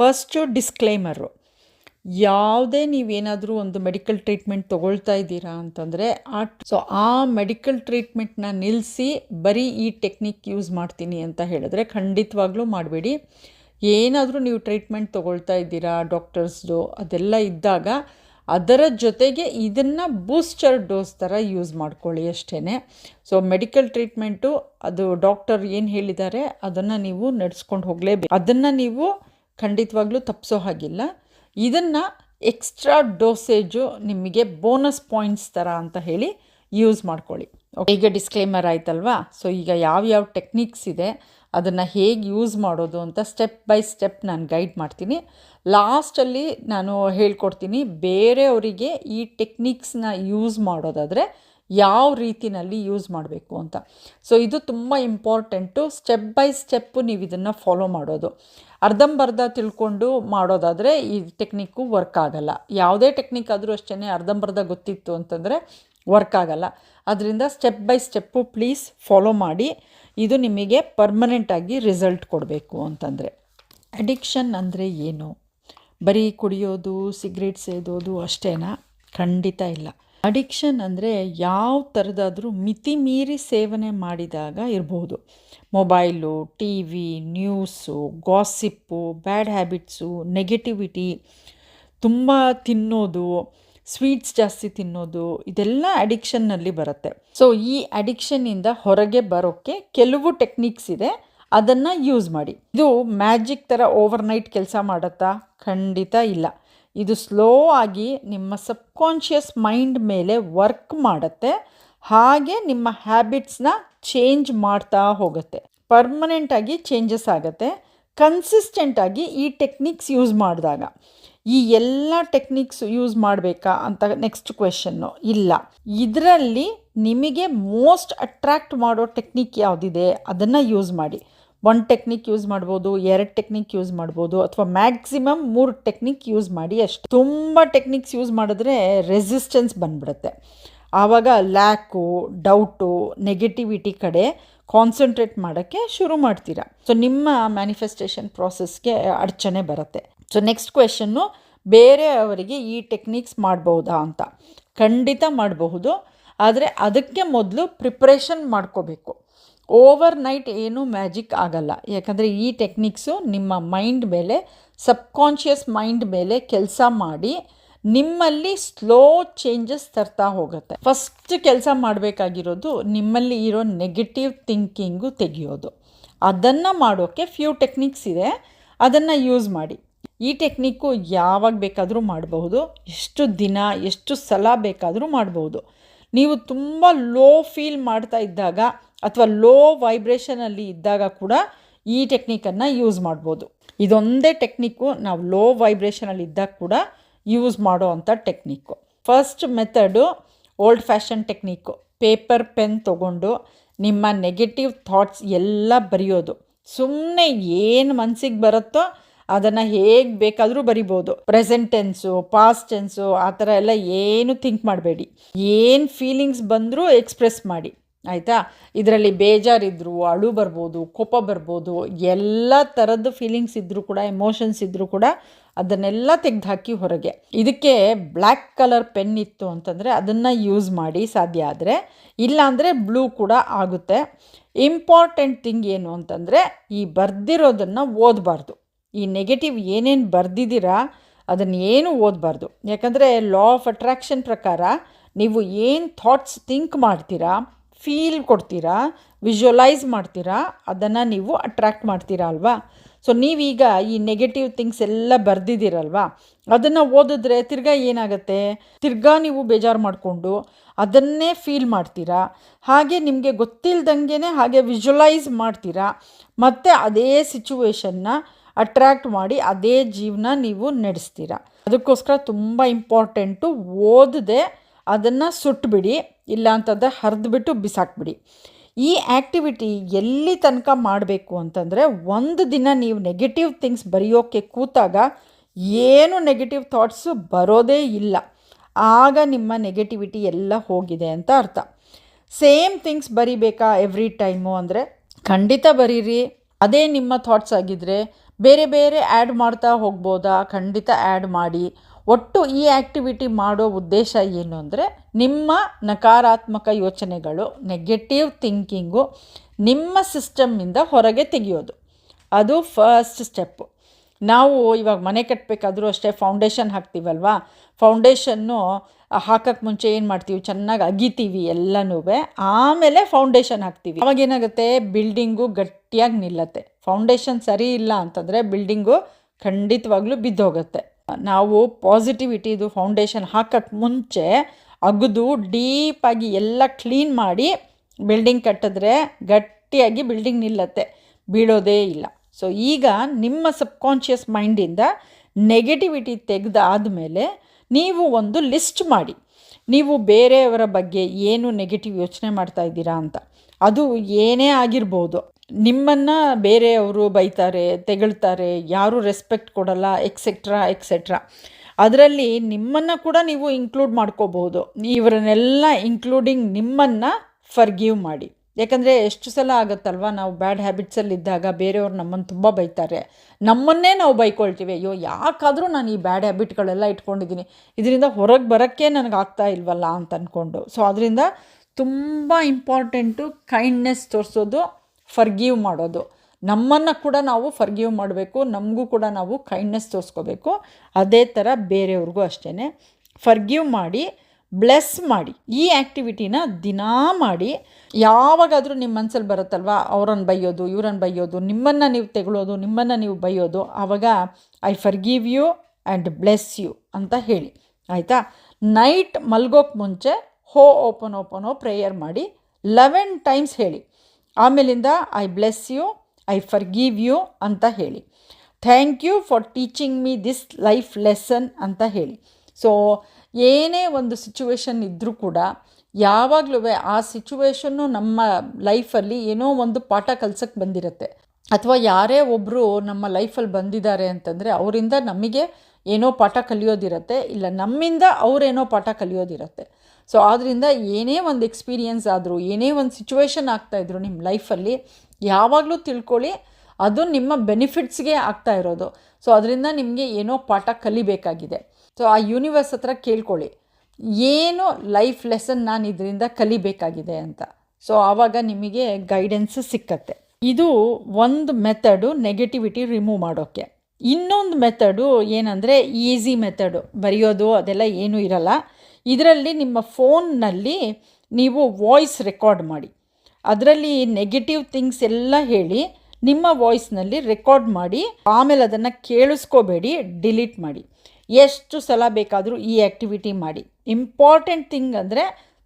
First ಡಿಸ್ಕ್ಲೈಮರು ಯಾವುದೇ ನೀವೇನಾದರೂ ಒಂದು ಮೆಡಿಕಲ್ ಟ್ರೀಟ್ಮೆಂಟ್ ತೊಗೊಳ್ತಾ ಇದ್ದೀರಾ ಅಂತಂದರೆ, ಆ ಸೊ ಆ ಮೆಡಿಕಲ್ ಟ್ರೀಟ್ಮೆಂಟ್ನ ನಿಲ್ಲಿಸಿ ಬರೀ ಈ ಟೆಕ್ನಿಕ್ ಯೂಸ್ ಮಾಡ್ತೀನಿ ಅಂತ ಹೇಳಿದ್ರೆ ಖಂಡಿತವಾಗ್ಲೂ ಮಾಡಬೇಡಿ. ಏನಾದರೂ ನೀವು ಟ್ರೀಟ್ಮೆಂಟ್ ತೊಗೊಳ್ತಾ ಇದ್ದೀರಾ ಡಾಕ್ಟರ್ಸ್ದು ಅದೆಲ್ಲ ಇದ್ದಾಗ ಅದರ ಜೊತೆಗೆ ಇದನ್ನು ಬೂಸ್ಟರ್ ಡೋಸ್ ಥರ ಯೂಸ್ ಮಾಡ್ಕೊಳ್ಳಿ ಅಷ್ಟೇ ಸೊ ಮೆಡಿಕಲ್ ಟ್ರೀಟ್ಮೆಂಟು ಅದು ಡಾಕ್ಟರ್ ಏನು ಹೇಳಿದ್ದಾರೆ, ಅದನ್ನು ನೀವು ನಡೆಸ್ಕೊಂಡು ಹೋಗಲೇಬೇಕು. ಅದನ್ನು ನೀವು ಖಂಡಿತವಾಗ್ಲೂ ತಪ್ಪಿಸೋ ಹಾಗಿಲ್ಲ. ಇದನ್ನು ಎಕ್ಸ್ಟ್ರಾ ಡೋಸೇಜು ನಿಮಗೆ ಬೋನಸ್ ಪಾಯಿಂಟ್ಸ್ ಥರ ಅಂತ ಹೇಳಿ ಯೂಸ್ ಮಾಡ್ಕೊಳ್ಳಿ. ಓಕೆ ಈಗ ಡಿಸ್ಕ್ಲೇಮರ್ ಆಯ್ತಲ್ವಾ? ಸೊ ಈಗ ಯಾವ್ಯಾವ ಟೆಕ್ನಿಕ್ಸ್ ಇದೆ, ಅದನ್ನು ಹೇಗೆ ಯೂಸ್ ಮಾಡೋದು ಅಂತ ಸ್ಟೆಪ್ ಬೈ ಸ್ಟೆಪ್ ನಾನು ಗೈಡ್ ಮಾಡ್ತೀನಿ. ಲಾಸ್ಟಲ್ಲಿ ನಾನು ಹೇಳ್ಕೊಡ್ತೀನಿ, ಬೇರೆಯವರಿಗೆ ಈ ಟೆಕ್ನಿಕ್ಸ್ನ ಯೂಸ್ ಮಾಡೋದಾದರೆ ಯಾವ ರೀತಿನಲ್ಲಿ ಯೂಸ್ ಮಾಡಬೇಕು ಅಂತ. ಸೊ ಇದು ತುಂಬ ಇಂಪಾರ್ಟೆಂಟು. ಸ್ಟೆಪ್ ಬೈ ಸ್ಟೆಪ್ಪು ನೀವು ಇದನ್ನು ಫಾಲೋ ಮಾಡೋದು. ಅರ್ಧಂಬರ್ಧ ತಿಳ್ಕೊಂಡು ಮಾಡೋದಾದರೆ ಈ ಟೆಕ್ನಿಕ್ಕು ವರ್ಕ್ ಆಗಲ್ಲ. ಯಾವುದೇ ಟೆಕ್ನಿಕ್ ಆದರೂ ಅಷ್ಟೇ ಅರ್ಧಂಬರ್ಧ ಗೊತ್ತಿತ್ತು ಅಂತಂದರೆ ವರ್ಕ್ ಆಗಲ್ಲ. ಅದರಿಂದ step by step please follow ಮಾಡಿ, ಇದು ನಿಮಗೆ ಪರ್ಮನೆಂಟಾಗಿ ರಿಸಲ್ಟ್ ಕೊಡಬೇಕು ಅಂತಂದರೆ. ಅಡಿಕ್ಷನ್ ಅಂದರೆ ಏನು? ಬರೀ ಕುಡಿಯೋದು ಸಿಗರೇಟ್ ಸೇದೋದು ಅಷ್ಟೇನಾ? ಖಂಡಿತ ಇಲ್ಲ. ಅಡಿಕ್ಷನ್ ಅಂದರೆ ಯಾವ ಥರದಾದರೂ ಮಿತಿ ಮೀರಿ ಸೇವನೆ ಮಾಡಿದಾಗ ಇರಬಹುದು mobile, T V, news, gossip, bad habits, negativity, ತುಂಬ ತಿನ್ನೋದು, ಸ್ವೀಟ್ಸ್ ಜಾಸ್ತಿ ತಿನ್ನೋದು, ಇದೆಲ್ಲ ಅಡಿಕ್ಷನ್ನಲ್ಲಿ ಬರುತ್ತೆ. ಸೊ ಈ ಅಡಿಕ್ಷನ್ನಿಂದ ಹೊರಗೆ ಬರೋಕ್ಕೆ ಕೆಲವು ಟೆಕ್ನಿಕ್ಸ್ ಇದೆ, ಅದನ್ನು ಯೂಸ್ ಮಾಡಿ. ಇದು ಮ್ಯಾಜಿಕ್ ಥರ ಓವರ್ನೈಟ್ ಕೆಲಸ ಮಾಡುತ್ತಾ? ಖಂಡಿತ ಇಲ್ಲ. ಇದು ಸ್ಲೋ ಆಗಿ ನಿಮ್ಮ ಸಬ್ಕಾನ್ಷಿಯಸ್ ಮೈಂಡ್ ಮೇಲೆ ವರ್ಕ್ ಮಾಡುತ್ತೆ. ಹಾಗೆ ನಿಮ್ಮ ಹ್ಯಾಬಿಟ್ಸ್ನ ಚೇಂಜ್ ಮಾಡ್ತಾ ಹೋಗುತ್ತೆ. ಪರ್ಮನೆಂಟಾಗಿ ಚೇಂಜಸ್ ಆಗುತ್ತೆ. ಕನ್ಸಿಸ್ಟೆಂಟಾಗಿ ಈ ಟೆಕ್ನಿಕ್ಸ್ ಯೂಸ್ ಮಾಡಿದಾಗ. ಈ ಎಲ್ಲ ಟೆಕ್ನಿಕ್ಸ್ ಯೂಸ್ ಮಾಡಬೇಕಾ ಅಂತ ನೆಕ್ಸ್ಟ್ ಕ್ವೆಶನ್ನು ಇಲ್ಲ. ಇದರಲ್ಲಿ ನಿಮಗೆ ಮೋಸ್ಟ್ ಅಟ್ರ್ಯಾಕ್ಟ್ ಮಾಡೋ ಟೆಕ್ನಿಕ್ ಯಾವುದಿದೆ? ಅದನ್ನು ಯೂಸ್ ಮಾಡಿ. ಒನ್ ಟೆಕ್ನಿಕ್ ಯೂಸ್ ಮಾಡ್ಬೋದು, ಎರಡು ಟೆಕ್ನಿಕ್ ಯೂಸ್ ಮಾಡ್ಬೋದು, ಅಥವಾ ಮ್ಯಾಕ್ಸಿಮಮ್ ಮೂರು ಟೆಕ್ನಿಕ್ ಯೂಸ್ ಮಾಡಿ ಅಷ್ಟೆ. ತುಂಬ ಟೆಕ್ನಿಕ್ಸ್ ಯೂಸ್ ಮಾಡಿದ್ರೆ ರೆಸಿಸ್ಟೆನ್ಸ್ ಬಂದ್ಬಿಡುತ್ತೆ. ಆವಾಗ ಲ್ಯಾಕು, ಡೌಟು, ನೆಗೆಟಿವಿಟಿ ಕಡೆ ಕಾನ್ಸಂಟ್ರೇಟ್ ಮಾಡೋಕ್ಕೆ ಶುರು ಮಾಡ್ತೀರಾ? ಸೊ ನಿಮ್ಮ ಮ್ಯಾನಿಫೆಸ್ಟೇಷನ್ ಪ್ರಾಸೆಸ್ಗೆ ಅಡಚಣೆ ಬರುತ್ತೆ. ಸೊ ನೆಕ್ಸ್ಟ್ ಕ್ವೆಶನ್ನು ಬೇರೆಯವರಿಗೆ ಈ ಟೆಕ್ನಿಕ್ಸ್ ಮಾಡ್ಬೋದಾ ಅಂತ. ಖಂಡಿತ ಮಾಡಬಹುದು, ಆದರೆ ಅದಕ್ಕೆ ಮೊದಲು ಪ್ರಿಪ್ರೇಷನ್ ಮಾಡ್ಕೋಬೇಕು. ಓವರ್ ನೈಟ್ ಏನೂ ಮ್ಯಾಜಿಕ್ ಆಗಲ್ಲ. ಯಾಕಂದರೆ ಈ ಟೆಕ್ನಿಕ್ಸು ನಿಮ್ಮ ಮೈಂಡ್ ಮೇಲೆ ಸಬ್ಕಾನ್ಷಿಯಸ್ ಮೈಂಡ್ ಮೇಲೆ ಕೆಲಸ ಮಾಡಿ ನಿಮ್ಮಲ್ಲಿ ಸ್ಲೋ ಚೇಂಜಸ್ ತರ್ತಾ ಹೋಗುತ್ತೆ. ಫಸ್ಟ್ ಕೆಲಸ ಮಾಡಬೇಕಾಗಿರೋದು ನಿಮ್ಮಲ್ಲಿ ಇರೋ ನೆಗೆಟಿವ್ ಥಿಂಕಿಂಗು ತೆಗೆಯೋದು. ಅದನ್ನು ಮಾಡೋಕ್ಕೆ ಫ್ಯೂ ಟೆಕ್ನಿಕ್ಸ್ ಇದೆ. ಅದನ್ನು ಯೂಸ್ ಮಾಡಿ. ಈ ಟೆಕ್ನಿಕ್ಕು ಯಾವಾಗ ಬೇಕಾದರೂ ಮಾಡಬಹುದು. ಎಷ್ಟು ದಿನ, ಎಷ್ಟು ಸಲ ಬೇಕಾದರೂ ಮಾಡಬಹುದು. ನೀವು ತುಂಬ ಲೋ ಫೀಲ್ ಮಾಡ್ತಾ ಇದ್ದಾಗ ಅಥವಾ ಲೋ ವೈಬ್ರೇಷನಲ್ಲಿ ಇದ್ದಾಗ ಕೂಡ ಈ ಟೆಕ್ನಿಕನ್ನು ಯೂಸ್ ಮಾಡ್ಬೋದು. ಇದೊಂದೇ ಟೆಕ್ನಿಕ್ಕು ನಾವು ಲೋ ವೈಬ್ರೇಷನಲ್ಲಿ ಇದ್ದಾಗ ಕೂಡ ಯೂಸ್ ಮಾಡೋ ಅಂಥ technique first method old fashion technique paper pen ತೊಗೊಂಡು ನಿಮ್ಮ ನೆಗೆಟಿವ್ ಥಾಟ್ಸ್ ಎಲ್ಲ ಬರೆಯೋದು. ಸುಮ್ಮನೆ ಏನು ಮನಸ್ಸಿಗೆ ಬರುತ್ತೋ ಅದನ್ನು ಹೇಗೆ ಬೇಕಾದರೂ ಬರಿಬೋದು. ಪ್ರೆಸೆಂಟ್ ಟೆನ್ಸು ಪಾಸ್ಟ್ ಟೆನ್ಸು ಆ ಥರ ಎಲ್ಲ ಏನು ಥಿಂಕ್ ಮಾಡಬೇಡಿ. ಏನು ಫೀಲಿಂಗ್ಸ್ ಬಂದರೂ ಎಕ್ಸ್ಪ್ರೆಸ್ ಮಾಡಿ. ಆಯಿತಾ? ಇದರಲ್ಲಿ ಬೇಜಾರಿದ್ರು, ಅಳು ಬರ್ಬೋದು, ಕೋಪ ಬರ್ಬೋದು, ಎಲ್ಲ ಥರದ ಫೀಲಿಂಗ್ಸ್ ಇದ್ದರೂ ಕೂಡ ಎಮೋಷನ್ಸ್ ಇದ್ದರೂ ಕೂಡ ಅದನ್ನೆಲ್ಲ ತೆಗೆದುಹಾಕಿ ಹೊರಗೆ. ಇದಕ್ಕೆ ಬ್ಲ್ಯಾಕ್ ಕಲರ್ ಪೆನ್ ಇತ್ತು ಅಂತಂದರೆ ಅದನ್ನು ಯೂಸ್ ಮಾಡಿ ಸಾಧ್ಯ ಆದರೆ, ಇಲ್ಲಾಂದರೆ ಬ್ಲೂ ಕೂಡ ಆಗುತ್ತೆ. ಇಂಪಾರ್ಟೆಂಟ್ ಥಿಂಗ್ ಏನು ಅಂತಂದರೆ, ಈ ಬರ್ದಿರೋದನ್ನು ಓದಬಾರ್ದು. ಈ ನೆಗೆಟಿವ್ ಏನೇನು ಬರ್ದಿದ್ದೀರಾ, ಅದನ್ನು ಏನು ಓದಬಾರ್ದು. ಯಾಕಂದರೆ ಲಾ ಆಫ್ ಅಟ್ರಾಕ್ಷನ್ ಪ್ರಕಾರ, ನೀವು ಏನು ಥಾಟ್ಸ್ ಥಿಂಕ್ ಮಾಡ್ತೀರಾ ಫೀಲ್ ಕೊಡ್ತೀರಾ ವಿಜುವಲೈಸ್ ಮಾಡ್ತೀರಾ, ಅದನ್ನು ನೀವು ಅಟ್ರ್ಯಾಕ್ಟ್ ಮಾಡ್ತೀರಾ ಅಲ್ವಾ? ಸೊ ನೀವೀಗ ಈ ನೆಗೆಟಿವ್ ಥಿಂಗ್ಸ್ ಎಲ್ಲ ಬರೆದಿದ್ದೀರಲ್ವಾ? ಅದನ್ನು ಓದಿದ್ರೆ ತಿರ್ಗಾ ಏನಾಗುತ್ತೆ? ತಿರ್ಗಾ ನೀವು ಬೇಜಾರು ಮಾಡಿಕೊಂಡು ಅದನ್ನೇ ಫೀಲ್ ಮಾಡ್ತೀರಾ? ಹಾಗೆ ನಿಮಗೆ ಗೊತ್ತಿಲ್ದಂಗೆ ಹಾಗೆ ವಿಜುವಲೈಸ್ ಮಾಡ್ತೀರಾ? ಮತ್ತು ಅದೇ ಸಿಚುವೇಶನ್ನ ಅಟ್ರ್ಯಾಕ್ಟ್ ಮಾಡಿ ಅದೇ ಜೀವನ ನೀವು ನಡೆಸ್ತೀರಾ? ಅದಕ್ಕೋಸ್ಕರ ತುಂಬ ಇಂಪಾರ್ಟೆಂಟು ಓದದೆ ಅದನ್ನು ಸುಟ್ಟುಬಿಡಿ ಇಲ್ಲ ಅಂತಂದರೆ ಹರಿದ್ಬಿಟ್ಟು ಬಿಸಾಕ್ಬಿಡಿ. ಈ ಆ್ಯಕ್ಟಿವಿಟಿ ಎಲ್ಲಿ ತನಕ ಮಾಡಬೇಕು ಅಂತಂದರೆ ಒಂದು ದಿನ ನೀವು ನೆಗೆಟಿವ್ ಥಿಂಗ್ಸ್ ಬರೆಯೋಕ್ಕೆ ಕೂತಾಗ ಏನು ನೆಗೆಟಿವ್ ಥಾಟ್ಸು ಬರೋದೇ ಇಲ್ಲ. ಆಗ ನಿಮ್ಮ ನೆಗೆಟಿವಿಟಿ ಎಲ್ಲ ಹೋಗಿದೆ ಅಂತ ಅರ್ಥ. ಸೇಮ್ ಥಿಂಗ್ಸ್ ಬರಿಬೇಕಾ ಎವ್ರಿ ಟೈಮು ಅಂದರೆ ಖಂಡಿತ ಬರೀರಿ. ಅದೇ ನಿಮ್ಮ ಥಾಟ್ಸ್ ಆಗಿದ್ದರೆ ಬೇರೆ ಬೇರೆ ಆ್ಯಡ್ ಮಾಡ್ತಾ ಹೋಗ್ಬೋದಾ? ಖಂಡಿತ ಆ್ಯಡ್ ಮಾಡಿ. ಒಟ್ಟು ಈ ಆ್ಯಕ್ಟಿವಿಟಿ ಮಾಡೋ ಉದ್ದೇಶ ಏನು ಅಂದರೆ ನಿಮ್ಮ ನಕಾರಾತ್ಮಕ ಯೋಚನೆಗಳು ನೆಗೆಟಿವ್ ಥಿಂಕಿಂಗು ನಿಮ್ಮ ಸಿಸ್ಟಮ್ಮಿಂದ ಹೊರಗೆ ತೆಗೆಯೋದು. ಅದು ಫಸ್ಟ್ ಸ್ಟೆಪ್ಪು ನಾವು ಇವಾಗ ಮನೆ ಕಟ್ಟಬೇಕಾದ್ರೂ ಅಷ್ಟೇ ಫೌಂಡೇಶನ್ ಹಾಕ್ತೀವಲ್ವಾ? ಫೌಂಡೇಶನ್ನು ಹಾಕೋಕ್ಕೆ ಮುಂಚೆ ಏನು ಮಾಡ್ತೀವಿ? ಚೆನ್ನಾಗಿ ಅಗಿತೀವಿ ಎಲ್ಲನೂ. ಆಮೇಲೆ ಫೌಂಡೇಶನ್ ಹಾಕ್ತೀವಿ. ಅವಾಗ ಏನಾಗುತ್ತೆ? ಬಿಲ್ಡಿಂಗು ಗಟ್ಟಿಯಾಗಿ ನಿಲ್ಲತ್ತೆ. ಫೌಂಡೇಶನ್ ಸರಿ ಇಲ್ಲ ಅಂತಂದರೆ ಬಿಲ್ಡಿಂಗು ಖಂಡಿತವಾಗ್ಲೂ ಬಿದ್ದೋಗುತ್ತೆ. ನಾವು ಪಾಸಿಟಿವಿಟಿದು ಫೌಂಡೇಶನ್ ಹಾಕೋಕ್ಕೆ ಮುಂಚೆ ಅಗದು ಡೀಪಾಗಿ ಎಲ್ಲ ಕ್ಲೀನ್ ಮಾಡಿ ಬಿಲ್ಡಿಂಗ್ ಕಟ್ಟಿದ್ರೆ ಗಟ್ಟಿಯಾಗಿ ಬಿಲ್ಡಿಂಗ್ ನಿಲ್ಲತ್ತೆ. ಬೀಳೋದೇ ಇಲ್ಲ. ಸೊ ಈಗ ನಿಮ್ಮ ಸಬ್ಕಾನ್ಷಿಯಸ್ ಮೈಂಡಿಂದ ನೆಗೆಟಿವಿಟಿ ತೆಗೆದಾದಮೇಲೆ ನೀವು ಒಂದು ಲಿಸ್ಟ್ ಮಾಡಿ. ನೀವು ಬೇರೆಯವರ ಬಗ್ಗೆ ಏನು ನೆಗೆಟಿವ್ ಯೋಚನೆ ಮಾಡ್ತಾ ಇದ್ದೀರಾ ಅಂತ. ಅದು ಏನೇ ಆಗಿರ್ಬೋದು. ನಿಮ್ಮನ್ನು ಬೇರೆಯವರು ಬೈತಾರೆ, ತೆಗಳ್ತಾರೆ, ಯಾರೂ ರೆಸ್ಪೆಕ್ಟ್ ಕೊಡಲ್ಲ ಎಕ್ಸೆಟ್ರಾ ಎಕ್ಸೆಟ್ರಾ ಅದರಲ್ಲಿ ನಿಮ್ಮನ್ನು ಕೂಡ ನೀವು ಇನ್ಕ್ಲೂಡ್ ಮಾಡ್ಕೋಬಹುದು. ಇವರನ್ನೆಲ್ಲ ಇನ್ಕ್ಲೂಡಿಂಗ್ ನಿಮ್ಮನ್ನು ಫರ್ಗಿವ್ ಮಾಡಿ. ಯಾಕಂದರೆ ಎಷ್ಟು ಸಲ ಆಗುತ್ತಲ್ವ ನಾವು ಬ್ಯಾಡ್ ಹ್ಯಾಬಿಟ್ಸಲ್ಲಿ ಇದ್ದಾಗ ಬೇರೆಯವ್ರು ನಮ್ಮನ್ನು ತುಂಬ ಬೈತಾರೆ. ನಮ್ಮನ್ನೇ ನಾವು ಬೈಕೊಳ್ತೀವಿ. ಅಯ್ಯೋ, ಯಾಕಾದರೂ ನಾನು ಈ ಬ್ಯಾಡ್ ಹ್ಯಾಬಿಟ್ಗಳೆಲ್ಲ ಇಟ್ಕೊಂಡಿದ್ದೀನಿ. ಇದರಿಂದ ಹೊರಗೆ ಬರೋಕ್ಕೆ ನನಗೆ ಆಗ್ತಾ ಇಲ್ವಲ್ಲ ಅಂತ ಅಂದ್ಕೊಂಡು ಸೊ ಅದರಿಂದ ತುಂಬ ಇಂಪಾರ್ಟೆಂಟು ಕೈಂಡ್ನೆಸ್ ತೋರಿಸೋದು ಫರ್ಗಿವ್ ಮಾಡೋದು. ನಮ್ಮನ್ನು ಕೂಡ ನಾವು ಫರ್ಗಿವ್ ಮಾಡಬೇಕು, ನಮಗೂ ಕೂಡ ನಾವು ಕೈಂಡ್ನೆಸ್ ತೋರಿಸ್ಕೋಬೇಕು. ಅದೇ ಥರ ಬೇರೆಯವ್ರಿಗೂ ಅಷ್ಟೇ ಫರ್ಗೀವ್ ಮಾಡಿ ಬ್ಲೆಸ್ ಮಾಡಿ. ಈ ಆ್ಯಕ್ಟಿವಿಟಿನ ದಿನಾ ಮಾಡಿ. ಯಾವಾಗಾದರೂ ನಿಮ್ಮ ಮನಸ್ಸಲ್ಲಿ ಬರುತ್ತಲ್ವ, ಅವ್ರನ್ನ ಬೈಯೋದು, ಇವ್ರನ್ನ ಬೈಯೋದು, ನಿಮ್ಮನ್ನು ನೀವು ತೆಗೊಳ್ಳೋದು ನಿಮ್ಮನ್ನು ನೀವು ಬೈಯೋದು ಆವಾಗ I forgive you and bless you ಅಂತ ಹೇಳಿ. ಆಯಿತಾ? ನೈಟ್ ಮಲ್ಗೋಕ್ಕೆ ಮುಂಚೆ ಹೋ, ಓಪನ್, ಓಪನೋ ಪ್ರೇಯರ್ ಮಾಡಿ ಲೆವೆನ್ ಟೈಮ್ಸ್ ಹೇಳಿ. ಆಮೇಲಿಂದ I bless you, I forgive you ಅಂತ ಹೇಳಿ. Thank you for teaching me this life lesson ಅಂತ ಹೇಳಿ. ಸೊ, ಏನೇ ಒಂದು ಸಿಚುವೇಶನ್ ಇದ್ದರೂ ಕೂಡ ಯಾವಾಗಲೂ ಆ ಸಿಚುವೇಶನ್ನು ನಮ್ಮ ಲೈಫಲ್ಲಿ ಏನೋ ಒಂದು ಪಾಠ ಕಲ್ಸಕ್ಕೆ ಬಂದಿರುತ್ತೆ. ಅಥವಾ ಯಾರೇ ಒಬ್ಬರು ನಮ್ಮ ಲೈಫಲ್ಲಿ ಬಂದಿದ್ದಾರೆ ಅಂತಂದರೆ ಅವರಿಂದ ನಮಗೆ ಏನೋ ಪಾಠ ಕಲಿಯೋದಿರುತ್ತೆ, ಇಲ್ಲ ನಮ್ಮಿಂದ ಅವರೇನೋ ಪಾಠ ಕಲಿಯೋದಿರುತ್ತೆ. ಸೊ ಆದ್ದರಿಂದ ಏನೇ ಒಂದು ಎಕ್ಸ್ಪೀರಿಯೆನ್ಸ್ ಆದರೂ, ಏನೇ ಒಂದು ಸಿಚುವೇಶನ್ ಆಗ್ತಾಯಿದ್ರು ನಿಮ್ಮ ಲೈಫಲ್ಲಿ ಯಾವಾಗಲೂ ತಿಳ್ಕೊಳ್ಳಿ, ಅದು ನಿಮ್ಮ ಬೆನಿಫಿಟ್ಸ್ಗೆ ಆಗ್ತಾ ಇರೋದು. ಸೊ ಅದರಿಂದ ನಿಮಗೆ ಏನೋ ಪಾಠ ಕಲಿಬೇಕಾಗಿದೆ. ಸೊ ಆ ಯೂನಿವರ್ಸ್ ಹತ್ರ ಕೇಳ್ಕೊಳ್ಳಿ. ಏನು ಲೈಫ್ ಲೆಸನ್ ನಾನು ಇದರಿಂದ ಕಲಿಬೇಕಾಗಿದೆ ಅಂತ. ಸೊ ಆವಾಗ ನಿಮಗೆ ಗೈಡೆನ್ಸ್ ಸಿಕ್ಕತ್ತೆ. ಇದು ಒಂದು ಮೆಥಡು ನೆಗೆಟಿವಿಟಿ ರಿಮೂವ್ ಮಾಡೋಕ್ಕೆ ಇನ್ನೊಂದು ಮೆಥಡು ಏನಂದರೆ ಈಸಿ ಮೆಥಡು ಬರೆಯೋದು ಅದೆಲ್ಲ ಏನೂ ಇರಲ್ಲ. ಇದರಲ್ಲಿ ನಿಮ್ಮ ಫೋನ್ನಲ್ಲಿ ನೀವು ವಾಯ್ಸ್ ರೆಕಾರ್ಡ್ ಮಾಡಿ. ಅದರಲ್ಲಿ ನೆಗೆಟಿವ್ ಥಿಂಗ್ಸ್ ಎಲ್ಲ ಹೇಳಿ ನಿಮ್ಮ ವಾಯ್ಸ್ನಲ್ಲಿ ರೆಕಾರ್ಡ್ ಮಾಡಿ, ಆಮೇಲೆ ಅದನ್ನು ಕೇಳಿಸ್ಕೋಬೇಡಿ, ಡಿಲೀಟ್ ಮಾಡಿ. ಎಷ್ಟು ಸಲ ಬೇಕಾದರೂ ಈ ಆ್ಯಕ್ಟಿವಿಟಿ ಮಾಡಿ. ಇಂಪಾರ್ಟೆಂಟ್ ಥಿಂಗ್ ಅಂದರೆ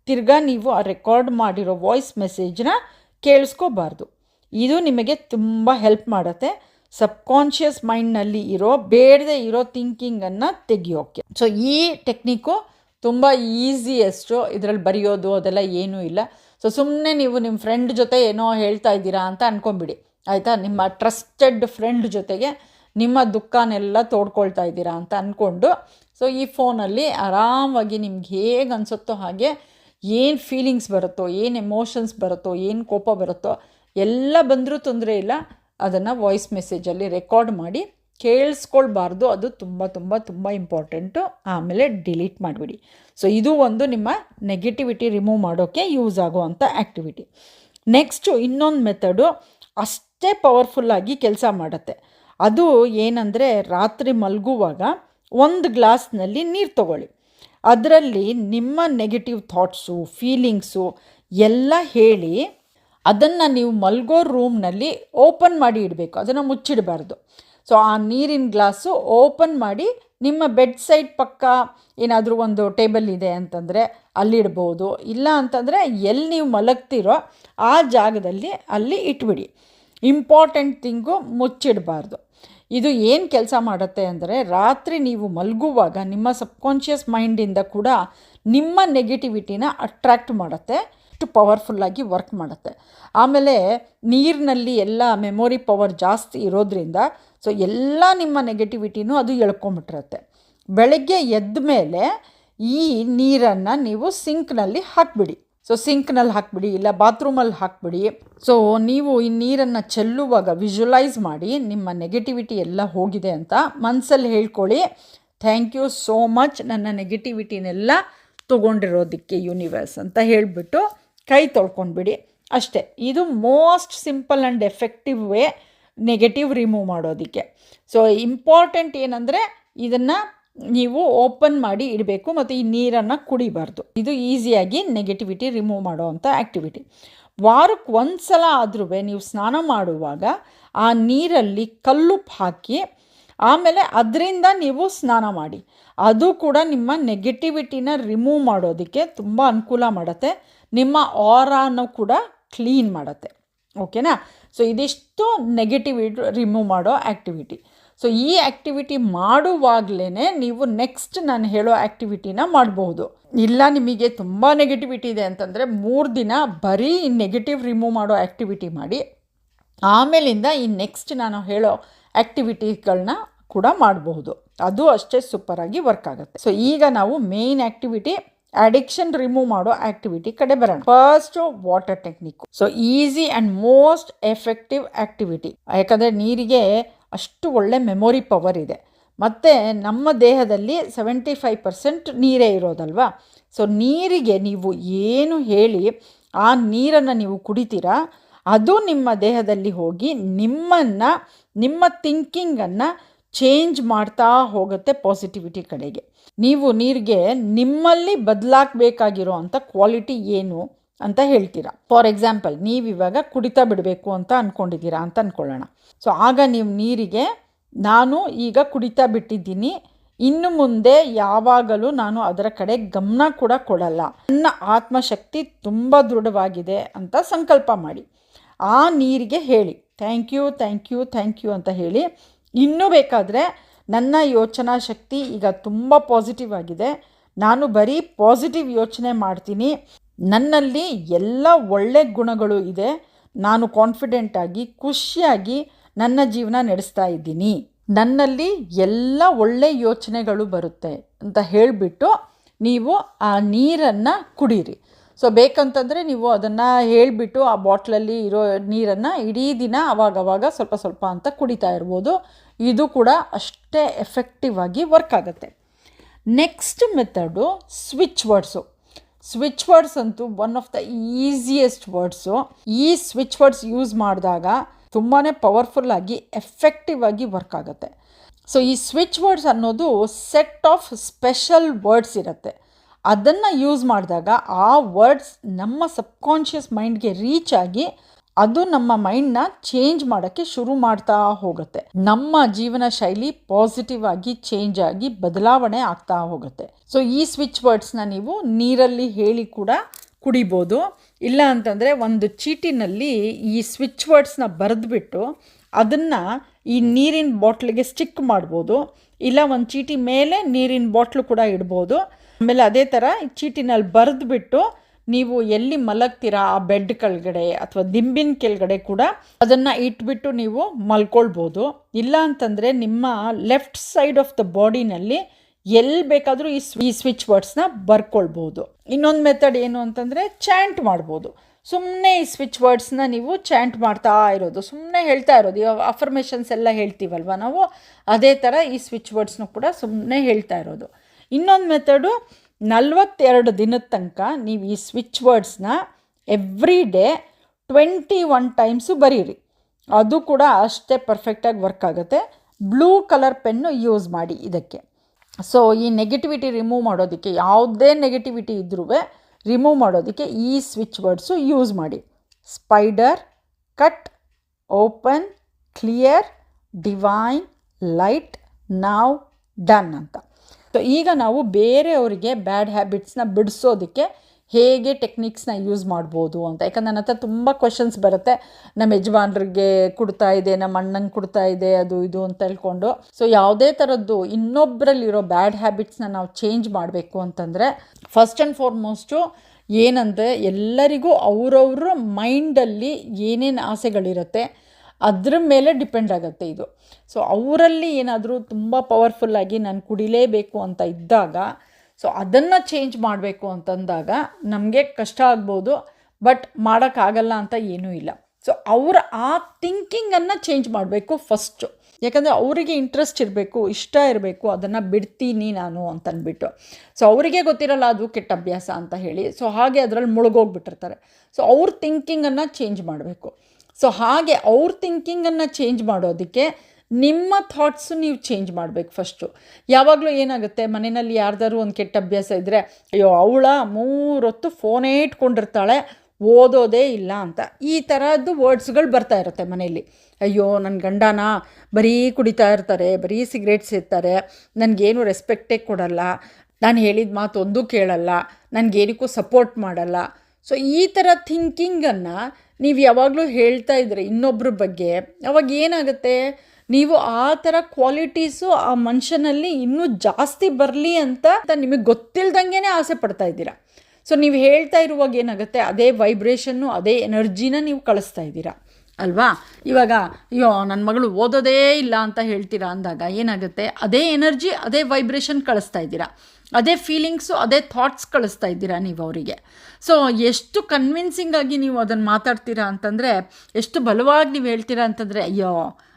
ತಿರ್ಗಾ ನೀವು ಆ ರೆಕಾರ್ಡ್ ಮಾಡಿರೋ ವಾಯ್ಸ್ ಮೆಸೇಜ್ನ ಕೇಳಿಸ್ಕೋಬಾರ್ದು. ಇದು ನಿಮಗೆ ತುಂಬ ಹೆಲ್ಪ್ ಮಾಡುತ್ತೆ. ಸಬ್ಕಾನ್ಷಿಯಸ್ ಮೈಂಡ್ನಲ್ಲಿ ಇರೋ, ಬೇಡದೆ ಇರೋ ಥಿಂಕಿಂಗನ್ನು ತೆಗಿಯೋಕ್ಕೆ. ಸೊ ಈ ಟೆಕ್ನಿಕ್ಕು ತುಂಬ ಈಸಿಯೆಸ್ಟು ಇದರಲ್ಲಿ ಬರೆಯೋದು ಅದೆಲ್ಲ ಏನೂ ಇಲ್ಲ. ಸೊ ಸುಮ್ಮನೆ ನೀವು ನಿಮ್ಮ ಫ್ರೆಂಡ್ ಜೊತೆ ಏನೋ ಹೇಳ್ತಾ ಇದ್ದೀರಾ ಅಂತ ಅಂದ್ಕೊಂಬಿಡಿ ಆಯಿತಾ? ನಿಮ್ಮ ಟ್ರಸ್ಟೆಡ್ ಫ್ರೆಂಡ್ ಜೊತೆಗೆ ನಿಮ್ಮ ದುಃಖನೆಲ್ಲ ತೋಡ್ಕೊಳ್ತಾ ಇದ್ದೀರಾ ಅಂತ ಅಂದ್ಕೊಂಡು ಸೊ ಈ ಫೋನಲ್ಲಿ ಆರಾಮಾಗಿ ನಿಮ್ಗೆ ಹೇಗೆ ಅನಿಸುತ್ತೋ ಹಾಗೆ ಏನು ಫೀಲಿಂಗ್ಸ್ ಬರುತ್ತೋ, ಏನು ಎಮೋಷನ್ಸ್ ಬರುತ್ತೋ, ಏನು ಕೋಪ ಬರುತ್ತೋ ಎಲ್ಲ ಬಂದರೂ ತೊಂದರೆ ಇಲ್ಲ. ಅದನ್ನು ವಾಯ್ಸ್ ಮೆಸೇಜಲ್ಲಿ ರೆಕಾರ್ಡ್ ಮಾಡಿ ಕೇಳಿಸ್ಕೊಳ್ಬಾರ್ದು. ಅದು ತುಂಬ ತುಂಬ ತುಂಬ ಇಂಪಾರ್ಟೆಂಟು ಆಮೇಲೆ ಡಿಲೀಟ್ ಮಾಡಿಬಿಡಿ. ಸೊ ಇದು ಒಂದು ನಿಮ್ಮ ನೆಗೆಟಿವಿಟಿ ರಿಮೂವ್ ಮಾಡೋಕ್ಕೆ ಯೂಸ್ ಆಗುವಂಥ ಆ್ಯಕ್ಟಿವಿಟಿ ನೆಕ್ಸ್ಟು ಇನ್ನೊಂದು ಮೆಥಡು ಅಷ್ಟೇ ಪವರ್ಫುಲ್ಲಾಗಿ ಕೆಲಸ ಮಾಡುತ್ತೆ. ಅದು ಏನಂದರೆ ರಾತ್ರಿ ಮಲಗುವಾಗ ಒಂದು ಗ್ಲಾಸ್ನಲ್ಲಿ ನೀರು ತಗೊಳ್ಳಿ. ಅದರಲ್ಲಿ ನಿಮ್ಮ ನೆಗೆಟಿವ್ ಥಾಟ್ಸು ಫೀಲಿಂಗ್ಸು ಎಲ್ಲ ಹೇಳಿ ಅದನ್ನು ನೀವು ಮಲ್ಗೋ ರೂಮ್ನಲ್ಲಿ ಓಪನ್ ಮಾಡಿ ಇಡಬೇಕು. ಅದನ್ನು ಮುಚ್ಚಿಡಬಾರ್ದು. ಸೊ ಆ ನೀರಿನ ಗ್ಲಾಸು ಓಪನ್ ಮಾಡಿ ನಿಮ್ಮ ಬೆಡ್ ಸೈಡ್ ಪಕ್ಕ ಏನಾದರೂ ಒಂದು ಟೇಬಲ್ ಇದೆ ಅಂತಂದರೆ ಅಲ್ಲಿಡ್ಬೋದು ಇಲ್ಲ ಅಂತಂದರೆ ಎಲ್ಲಿ ನೀವು ಮಲಗ್ತಿರೋ ಆ ಜಾಗದಲ್ಲಿ ಅಲ್ಲಿ ಇಟ್ಬಿಡಿ. ಇಂಪಾರ್ಟೆಂಟ್ ಥಿಂಗು ಮುಚ್ಚಿಡಬಾರ್ದು. ಇದು ಏನು ಕೆಲಸ ಮಾಡುತ್ತೆ ಅಂದರೆ ರಾತ್ರಿ ನೀವು ಮಲಗುವಾಗ ನಿಮ್ಮ ಸಬ್ಕಾನ್ಷಿಯಸ್ ಮೈಂಡಿಂದ ಕೂಡ ನಿಮ್ಮ ನೆಗೆಟಿವಿಟಿನ ಅಟ್ರ್ಯಾಕ್ಟ್ ಮಾಡುತ್ತೆ. ಅಷ್ಟು ಪವರ್ಫುಲ್ಲಾಗಿ ವರ್ಕ್ ಮಾಡುತ್ತೆ. ಆಮೇಲೆ ನೀರಿನಲ್ಲಿ ಎಲ್ಲ ಮೆಮೊರಿ ಪವರ್ ಜಾಸ್ತಿ ಇರೋದ್ರಿಂದ ಸೊ ಎಲ್ಲ ನಿಮ್ಮ ನೆಗೆಟಿವಿಟಿನೂ ಅದು ಎಳ್ಕೊಂಬಿಟ್ಟಿರುತ್ತೆ. ಬೆಳಗ್ಗೆ ಎದ್ದ ಮೇಲೆ ಈ ನೀರನ್ನು ನೀವು ಸಿಂಕ್ನಲ್ಲಿ ಹಾಕಿಬಿಡಿ. ಸೊ ಸಿಂಕ್ನಲ್ಲಿ ಹಾಕ್ಬಿಡಿ, ಇಲ್ಲ ಬಾತ್ರೂಮಲ್ಲಿ ಹಾಕ್ಬಿಡಿ. ಸೊ ನೀವು ಈ ನೀರನ್ನು ಚೆಲ್ಲುವಾಗ ವಿಜುವಲೈಸ್ ಮಾಡಿ, ನಿಮ್ಮ ನೆಗೆಟಿವಿಟಿ ಎಲ್ಲ ಹೋಗಿದೆ ಅಂತ ಮನಸ್ಸಲ್ಲಿ ಹೇಳ್ಕೊಳ್ಳಿ. ಥ್ಯಾಂಕ್ ಯು ಸೋ ಮಚ್ ನನ್ನ ನೆಗೆಟಿವಿಟಿನೆಲ್ಲ ತೊಗೊಂಡಿರೋದಕ್ಕೆ ಯೂನಿವರ್ಸ್ ಅಂತ ಹೇಳಿಬಿಟ್ಟು ಕೈ ತೊಳ್ಕೊಂಡ್ಬಿಡಿ. ಅಷ್ಟೇ, ಇದು most simple and effective way negative remove ಮಾಡೋದಕ್ಕೆ. ಸೊ, ಇಂಪಾರ್ಟೆಂಟ್ ಏನಂದರೆ, ಇದನ್ನು ನೀವು ಓಪನ್ ಮಾಡಿ ಇಡಬೇಕು ಮತ್ತು ಈ ನೀರನ್ನು ಕುಡಿಬಾರ್ದು. ಇದು ಈಸಿಯಾಗಿ ನೆಗೆಟಿವಿಟಿ ರಿಮೂವ್ ಮಾಡೋವಂಥ ಆ್ಯಕ್ಟಿವಿಟಿ ವಾರಕ್ಕೆ ಒಂದು ಸಲ ಆದ್ರೂ ನೀವು ಸ್ನಾನ ಮಾಡುವಾಗ ಆ ನೀರಲ್ಲಿ ಕಲ್ಲುಪ್ಪು ಹಾಕಿ, ಆಮೇಲೆ ಅದರಿಂದ ನೀವು ಸ್ನಾನ ಮಾಡಿ. ಅದು ಕೂಡ ನಿಮ್ಮ ನೆಗೆಟಿವಿಟಿನ ರಿಮೂವ್ ಮಾಡೋದಕ್ಕೆ ತುಂಬ ಅನುಕೂಲ ಮಾಡುತ್ತೆ. ನಿಮ್ಮ ಆರಾನು ಕೂಡ ಕ್ಲೀನ್ ಮಾಡುತ್ತೆ. ಓಕೆನಾ ಸೊ ಇದಿಷ್ಟು ನೆಗೆಟಿವ್ ರಿಮೂವ್ ಮಾಡೋ ಆ್ಯಕ್ಟಿವಿಟಿ ಸೊ ಈ ಆ್ಯಕ್ಟಿವಿಟಿ ಮಾಡುವಾಗಲೇ ನೀವು ನೆಕ್ಸ್ಟ್ ನಾನು ಹೇಳೋ ಆ್ಯಕ್ಟಿವಿಟಿನ ಮಾಡಬಹುದು. ಇಲ್ಲ ನಿಮಗೆ ತುಂಬ ನೆಗೆಟಿವಿಟಿ ಇದೆ ಅಂತಂದರೆ ಮೂರು ದಿನ ಬರೀ ನೆಗೆಟಿವ್ ರಿಮೂವ್ ಮಾಡೋ ಆ್ಯಕ್ಟಿವಿಟಿ ಮಾಡಿ, ಆಮೇಲಿಂದ ಈ ನೆಕ್ಸ್ಟ್ ನಾನು ಹೇಳೋ ಆ್ಯಕ್ಟಿವಿಟಿಗಳನ್ನ ಕೂಡ ಮಾಡಬಹುದು. ಅದು ಅಷ್ಟೇ ಸೂಪರಾಗಿ ವರ್ಕ್ ಆಗುತ್ತೆ. ಸೊ ಈಗ ನಾವು ಮೇಯ್ನ್ ಆ್ಯಕ್ಟಿವಿಟಿ ಅಡಿಕ್ಷನ್ ರಿಮೂವ್ ಮಾಡೋ ಆಕ್ಟಿವಿಟಿ ಕಡೆ ಬರೋಣ. First water technique so easy and most effective activity ಯಾಕಂದರೆ ನೀರಿಗೆ ಅಷ್ಟು ಒಳ್ಳೆ ಮೆಮೊರಿ ಪವರ್ ಇದೆ. ಮತ್ತು ನಮ್ಮ ದೇಹದಲ್ಲಿ ಸೆವೆಂಟಿ ಫೈವ್ ಪರ್ಸೆಂಟ್ ನೀರೇ ಇರೋದಲ್ವಾ? ಸೊ ನೀರಿಗೆ ನೀವು ಏನು ಹೇಳಿ ಆ ನೀರನ್ನು ನೀವು ಕುಡಿತೀರಾ, ಅದು ನಿಮ್ಮ ದೇಹದಲ್ಲಿ ಹೋಗಿ ನಿಮ್ಮನ್ನು, ನಿಮ್ಮ ಥಿಂಕಿಂಗನ್ನು ಚೇಂಜ್ ಮಾಡ್ತಾ ಹೋಗುತ್ತೆ ಪಾಸಿಟಿವಿಟಿ ಕಡೆಗೆ. ನೀವು ನೀರಿಗೆ ನಿಮ್ಮಲ್ಲಿ ಬದಲಾಗಬೇಕಾಗಿರೋ ಅಂಥ ಕ್ವಾಲಿಟಿ ಏನು ಅಂತ ಹೇಳ್ತೀರಾ? ಫಾರ್ ಎಕ್ಸಾಂಪಲ್ ನೀವಿವಾಗ ಕುಡಿತಾ ಬಿಡಬೇಕು ಅಂತ ಅಂದ್ಕೊಂಡಿದ್ದೀರಾ ಅಂತ ಅಂದ್ಕೊಳ್ಳೋಣ ಸೊ ಆಗ ನೀವು ನೀರಿಗೆ, ನಾನು ಈಗ ಕುಡಿತಾ ಬಿಟ್ಟಿದ್ದೀನಿ. ಇನ್ನು ಮುಂದೆ ಯಾವಾಗಲೂ ನಾನು ಅದರ ಕಡೆ ಗಮನ ಕೂಡ ಕೊಡಲ್ಲ. ನನ್ನ ಆತ್ಮಶಕ್ತಿ ತುಂಬ ದೃಢವಾಗಿದೆ ಅಂತ ಸಂಕಲ್ಪ ಮಾಡಿ. ಆ ನೀರಿಗೆ ಹೇಳಿ. Thank you thank you thank you ಅಂತ ಹೇಳಿ ಇನ್ನೂ ಬೇಕಾದರೆ ನನ್ನ ಯೋಚನಾ ಶಕ್ತಿ ಈಗ ತುಂಬ ಪಾಸಿಟಿವ್ ಆಗಿದೆ. ನಾನು ಬರೀ ಪಾಸಿಟಿವ್ ಯೋಚನೆ ಮಾಡ್ತೀನಿ. ನನ್ನಲ್ಲಿ ಎಲ್ಲ ಒಳ್ಳೆ ಗುಣಗಳು ಇದೆ. ನಾನು ಕಾನ್ಫಿಡೆಂಟಾಗಿ ಖುಷಿಯಾಗಿ ನನ್ನ ಜೀವನ ನಡೆಸ್ತಾ ಇದ್ದೀನಿ. ನನ್ನಲ್ಲಿ ಎಲ್ಲ ಒಳ್ಳೆ ಯೋಚನೆಗಳು ಬರುತ್ತೆ ಅಂತ ಹೇಳಿಬಿಟ್ಟು ನೀವು ಆ ನೀರನ್ನು ಕುಡೀರಿ. ಸೊ ಬೇಕಂತಂದರೆ ನೀವು ಅದನ್ನು ಹೇಳಿಬಿಟ್ಟು ಆ ಬಾಟ್ಲಲ್ಲಿ ಇರೋ ನೀರನ್ನು ಇಡೀ ದಿನ ಅವಾಗವಾಗ ಸ್ವಲ್ಪ ಸ್ವಲ್ಪ ಅಂತ ಕುಡಿತಾ ಇರ್ಬೋದು. ಇದು ಕೂಡ ಅಷ್ಟೇ ಎಫೆಕ್ಟಿವ್ ಆಗಿ ವರ್ಕ್ ಆಗುತ್ತೆ. Next method switch words switch words ಅಂತೂ one of the easiest words ಈ ಸ್ವಿಚ್ ವರ್ಡ್ಸ್ ಯೂಸ್ ಮಾಡಿದಾಗ ತುಂಬಾ ಪವರ್ಫುಲ್ ಆಗಿ ಎಫೆಕ್ಟಿವ್ ಆಗಿ ವರ್ಕ್ ಆಗುತ್ತೆ. ಸೊ ಈ ಸ್ವಿಚ್ ವರ್ಡ್ಸ್ ಅನ್ನೋದು ಸೆಟ್ ಆಫ್ ಸ್ಪೆಷಲ್ ವರ್ಡ್ಸ್ ಇರುತ್ತೆ. ಅದನ್ನು ಯೂಸ್ ಮಾಡಿದಾಗ ಆ ವರ್ಡ್ಸ್ ನಮ್ಮ ಸಬ್ಕಾನ್ಷಿಯಸ್ ಮೈಂಡ್ಗೆ ರೀಚ್ ಆಗಿ ಅದು ನಮ್ಮ ಮೈಂಡ್ನ ಚೇಂಜ್ ಮಾಡೋಕ್ಕೆ ಶುರು ಮಾಡ್ತಾ ಹೋಗುತ್ತೆ. ನಮ್ಮ ಜೀವನ ಶೈಲಿ ಪಾಸಿಟಿವ್ ಆಗಿ ಚೇಂಜ್ ಆಗಿ ಬದಲಾವಣೆ ಆಗ್ತಾ ಹೋಗುತ್ತೆ. ಸೊ ಈ ಸ್ವಿಚ್ ವರ್ಡ್ಸ್ನ ನೀವು ನೀರಲ್ಲಿ ಹೇಳಿ ಕೂಡ ಕುಡಿಬೋದು. ಇಲ್ಲ ಅಂತಂದರೆ ಒಂದು ಚೀಟಿನಲ್ಲಿ ಈ ಸ್ವಿಚ್ ವರ್ಡ್ಸ್ನ ಬರೆದ್ಬಿಟ್ಟು ಅದನ್ನು ಈ ನೀರಿನ ಬಾಟ್ಲಿಗೆ ಸ್ಟಿಕ್ ಮಾಡ್ಬೋದು. ಇಲ್ಲ ಒಂದು ಚೀಟಿ ಮೇಲೆ ನೀರಿನ ಬಾಟ್ಲು ಕೂಡ ಇಡ್ಬೋದು. ಆಮೇಲೆ ಅದೇ ಥರ ಚೀಟಿನಲ್ಲಿ ಬರೆದ್ಬಿಟ್ಟು ನೀವು ಎಲ್ಲಿ ಮಲಗ್ತೀರಾ ಆ ಬೆಡ್ ಕೆಳಗಡೆ ಅಥವಾ ದಿಂಬಿನ ಕೆಳಗಡೆ ಕೂಡ ಅದನ್ನು ಇಟ್ಬಿಟ್ಟು ನೀವು ಮಲ್ಕೊಳ್ಬೋದು. ಇಲ್ಲ ಅಂತಂದರೆ ನಿಮ್ಮ ಲೆಫ್ಟ್ ಸೈಡ್ ಆಫ್ ದ ಬಾಡಿನಲ್ಲಿ ಎಲ್ಲಿ ಬೇಕಾದರೂ ಈ ಈ ಸ್ವಿಚ್ ವರ್ಡ್ಸ್ನ ಬರ್ಕೊಳ್ಬೋದು. ಇನ್ನೊಂದು ಮೆಥಡ್ ಏನು ಅಂತಂದರೆ ಚಾಂಟ್ ಮಾಡ್ಬೋದು. ಸುಮ್ಮನೆ ಈ ಸ್ವಿಚ್ ವರ್ಡ್ಸ್ನ ನೀವು ಚಾಂಟ್ ಮಾಡ್ತಾ ಇರೋದು ಸುಮ್ಮನೆ ಹೇಳ್ತಾ ಇರೋದು. ಇವಾಗ ಅಫರ್ಮೇಷನ್ಸ್ ಎಲ್ಲ ಹೇಳ್ತೀವಲ್ವ ನಾವು? ಅದೇ ಥರ ಈ ಸ್ವಿಚ್ ವರ್ಡ್ಸ್ನು ಕೂಡ ಸುಮ್ಮನೆ ಹೇಳ್ತಾ ಇರೋದು. ಇನ್ನೊಂದು ಮೆಥಡು ನಲ್ವತ್ತೆರಡು ದಿನದ ತನಕ ನೀವು ಈ switch ವರ್ಡ್ಸ್ನ every day twenty one times ಬರೀರಿ. ಅದು ಕೂಡ ಅಷ್ಟೇ ಪರ್ಫೆಕ್ಟಾಗಿ ವರ್ಕ್ ಆಗುತ್ತೆ. ಬ್ಲೂ ಕಲರ್ ಪೆನ್ನು ಯೂಸ್ ಮಾಡಿ ಇದಕ್ಕೆ. ಸೊ ಈ ನೆಗೆಟಿವಿಟಿ ರಿಮೂವ್ ಮಾಡೋದಕ್ಕೆ ಯಾವುದೇ ನೆಗೆಟಿವಿಟಿ ಇದ್ರೂ ರಿಮೂವ್ ಮಾಡೋದಕ್ಕೆ ಈ ಸ್ವಿಚ್ ವರ್ಡ್ಸು ಯೂಸ್ ಮಾಡಿ. Spider cut open clear divine light now done ಅಂತ. ಈಗ ನಾವು ಬೇರೆಯವರಿಗೆ ಬ್ಯಾಡ್ ಹ್ಯಾಬಿಟ್ಸ್ನ ಬಿಡಿಸೋದಕ್ಕೆ ಹೇಗೆ ಟೆಕ್ನಿಕ್ಸ್ನ ಯೂಸ್ ಮಾಡ್ಬೋದು ಅಂತ. ಯಾಕಂದ್ರೆ ನನ್ನ ಹತ್ರ ತುಂಬ ಕ್ವಶನ್ಸ್ ಬರುತ್ತೆ. ನಮ್ಮ ಯಜಮಾನ್ರಿಗೆ ಕೊಡ್ತಾ ಇದೆ ನಮ್ಮ ಅಣ್ಣಂಗೆ ಕೊಡ್ತಾ ಇದೆ, ಅದು ಇದು ಅಂತ ಹೇಳ್ಕೊಂಡು. ಸೊ ಯಾವುದೇ ಥರದ್ದು ಇನ್ನೊಬ್ಬರಲ್ಲಿರೋ ಬ್ಯಾಡ್ ಹ್ಯಾಬಿಟ್ಸ್ನ ನಾವು ಚೇಂಜ್ ಮಾಡಬೇಕು ಅಂತಂದರೆ ಫಸ್ಟ್ ಆ್ಯಂಡ್ ಫಾರ್ಮೋಸ್ಟು ಏನಂದರೆ ಎಲ್ಲರಿಗೂ ಅವರವ್ರ ಮೈಂಡಲ್ಲಿ ಏನೇನು ಆಸೆಗಳಿರುತ್ತೆ ಅದ್ರ ಮೇಲೆ ಡಿಪೆಂಡ್ ಆಗುತ್ತೆ ಇದು. ಸೊ ಅವರಲ್ಲಿ ಏನಾದರೂ ತುಂಬ ಪವರ್ಫುಲ್ಲಾಗಿ ನಾನು ಕುಡಿಲೇಬೇಕು ಅಂತ ಇದ್ದಾಗ ಸೊ ಅದನ್ನು ಚೇಂಜ್ ಮಾಡಬೇಕು ಅಂತಂದಾಗ ನಮಗೆ ಕಷ್ಟ ಆಗ್ಬೋದು ಬಟ್ ಮಾಡೋಕ್ಕಾಗಲ್ಲ ಅಂತ ಏನೂ ಇಲ್ಲ. ಸೊ ಅವರ ಆ ಥಿಂಕಿಂಗನ್ನು ಚೇಂಜ್ ಮಾಡಬೇಕು ಫಸ್ಟು ಯಾಕಂದರೆ ಅವರಿಗೆ ಇಂಟ್ರೆಸ್ಟ್ ಇರಬೇಕು, ಇಷ್ಟ ಇರಬೇಕು, ಅದನ್ನು ಬಿಡ್ತೀನಿ ನಾನು ಅಂತ ಅಂದ್ಬಿಟ್ಟು ಸೊ ಅವರಿಗೆ ಗೊತ್ತಿರಲ್ಲ ಅದು ಕೆಟ್ಟ ಅಭ್ಯಾಸ ಅಂತ ಹೇಳಿ. ಸೊ ಹಾಗೆ ಅದರಲ್ಲಿ ಮುಳುಗೋಗ್ಬಿಟ್ಟಿರ್ತಾರೆ. ಸೊ ಅವ್ರ ಥಿಂಕಿಂಗನ್ನು ಚೇಂಜ್ ಮಾಡಬೇಕು. ಸೊ ಹಾಗೆ ಅವ್ರ ಥಿಂಕಿಂಗನ್ನು ಚೇಂಜ್ ಮಾಡೋದಕ್ಕೆ ನಿಮ್ಮ ಥಾಟ್ಸು ನೀವು ಚೇಂಜ್ ಮಾಡಬೇಕು ಫಸ್ಟು ಯಾವಾಗಲೂ ಏನಾಗುತ್ತೆ? ಮನೆಯಲ್ಲಿ ಯಾರ್ದಾರು ಒಂದು ಕೆಟ್ಟ ಅಭ್ಯಾಸ ಇದ್ದರೆ ಅಯ್ಯೋ, ಅವಳ ಮೂರೊತ್ತು ಫೋನೇ ಇಟ್ಕೊಂಡಿರ್ತಾಳೆ, ಓದೋದೇ ಇಲ್ಲ ಅಂತ. ಈ ಥರದ್ದು ವರ್ಡ್ಸ್ಗಳು ಬರ್ತಾ ಇರುತ್ತೆ ಮನೆಯಲ್ಲಿ. ಅಯ್ಯೋ ನನ್ನ ಗಂಡನ ಬರೀ ಕುಡಿತಾ ಇರ್ತಾರೆ, ಬರೀ ಸಿಗರೇಟ್ ಸೇರ್ತಾರೆ ನನಗೇನು ರೆಸ್ಪೆಕ್ಟೇ ಕೊಡಲ್ಲ, ನಾನು ಹೇಳಿದ ಮಾತು ಒಂದೂ ಕೇಳಲ್ಲ, ನನಗೇನಕ್ಕೂ ಸಪೋರ್ಟ್ ಮಾಡಲ್ಲ. ಸೊ ಈ ಥರ ಥಿಂಕಿಂಗನ್ನು ನೀವು ಯಾವಾಗಲೂ ಹೇಳ್ತಾ ಇದ್ರೆ ಇನ್ನೊಬ್ಬರ ಬಗ್ಗೆ. ಅವಾಗ ಏನಾಗುತ್ತೆ? ನೀವು ಆ ಥರ ಕ್ವಾಲಿಟೀಸು ಆ ಮನುಷ್ಯನಲ್ಲಿ ಇನ್ನೂ ಜಾಸ್ತಿ ಬರಲಿ ಅಂತ ನಿಮಗೆ ಗೊತ್ತಿಲ್ದಂಗೆ ಆಸೆ ಪಡ್ತಾ ಇದ್ದೀರಾ? ಸೊ ನೀವು ಹೇಳ್ತಾ ಇರುವಾಗ ಏನಾಗುತ್ತೆ? ಅದೇ ವೈಬ್ರೇಷನ್ನು ಅದೇ ಎನರ್ಜಿನ ನೀವು ಕಳಿಸ್ತಾ ಇದ್ದೀರಾ? ಅಲ್ವಾ? ಇವಾಗ, ಅಯ್ಯೋ ನನ್ನ ಮಗಳು ಓದೋದೇ ಇಲ್ಲ ಅಂತ ಹೇಳ್ತೀರಾ ಅಂದಾಗ ಏನಾಗುತ್ತೆ? ಅದೇ ಎನರ್ಜಿ ಅದೇ ವೈಬ್ರೇಷನ್ ಕಳಿಸ್ತಾ ಇದ್ದೀರಾ? ಅದೇ ಫೀಲಿಂಗ್ಸು ಅದೇ ಥಾಟ್ಸ್ ಕಳಿಸ್ತಾ ಇದ್ದೀರಾ ನೀವು ಅವರಿಗೆ? ಸೊ ಎಷ್ಟು ಕನ್ವಿನ್ಸಿಂಗ್ ಆಗಿ ನೀವು ಅದನ್ನು ಮಾತಾಡ್ತೀರಾ ಅಂತಂದರೆ, ಎಷ್ಟು ಬಲವಾಗಿ ನೀವು ಹೇಳ್ತೀರಾ ಅಂತಂದರೆ, ಅಯ್ಯೋ,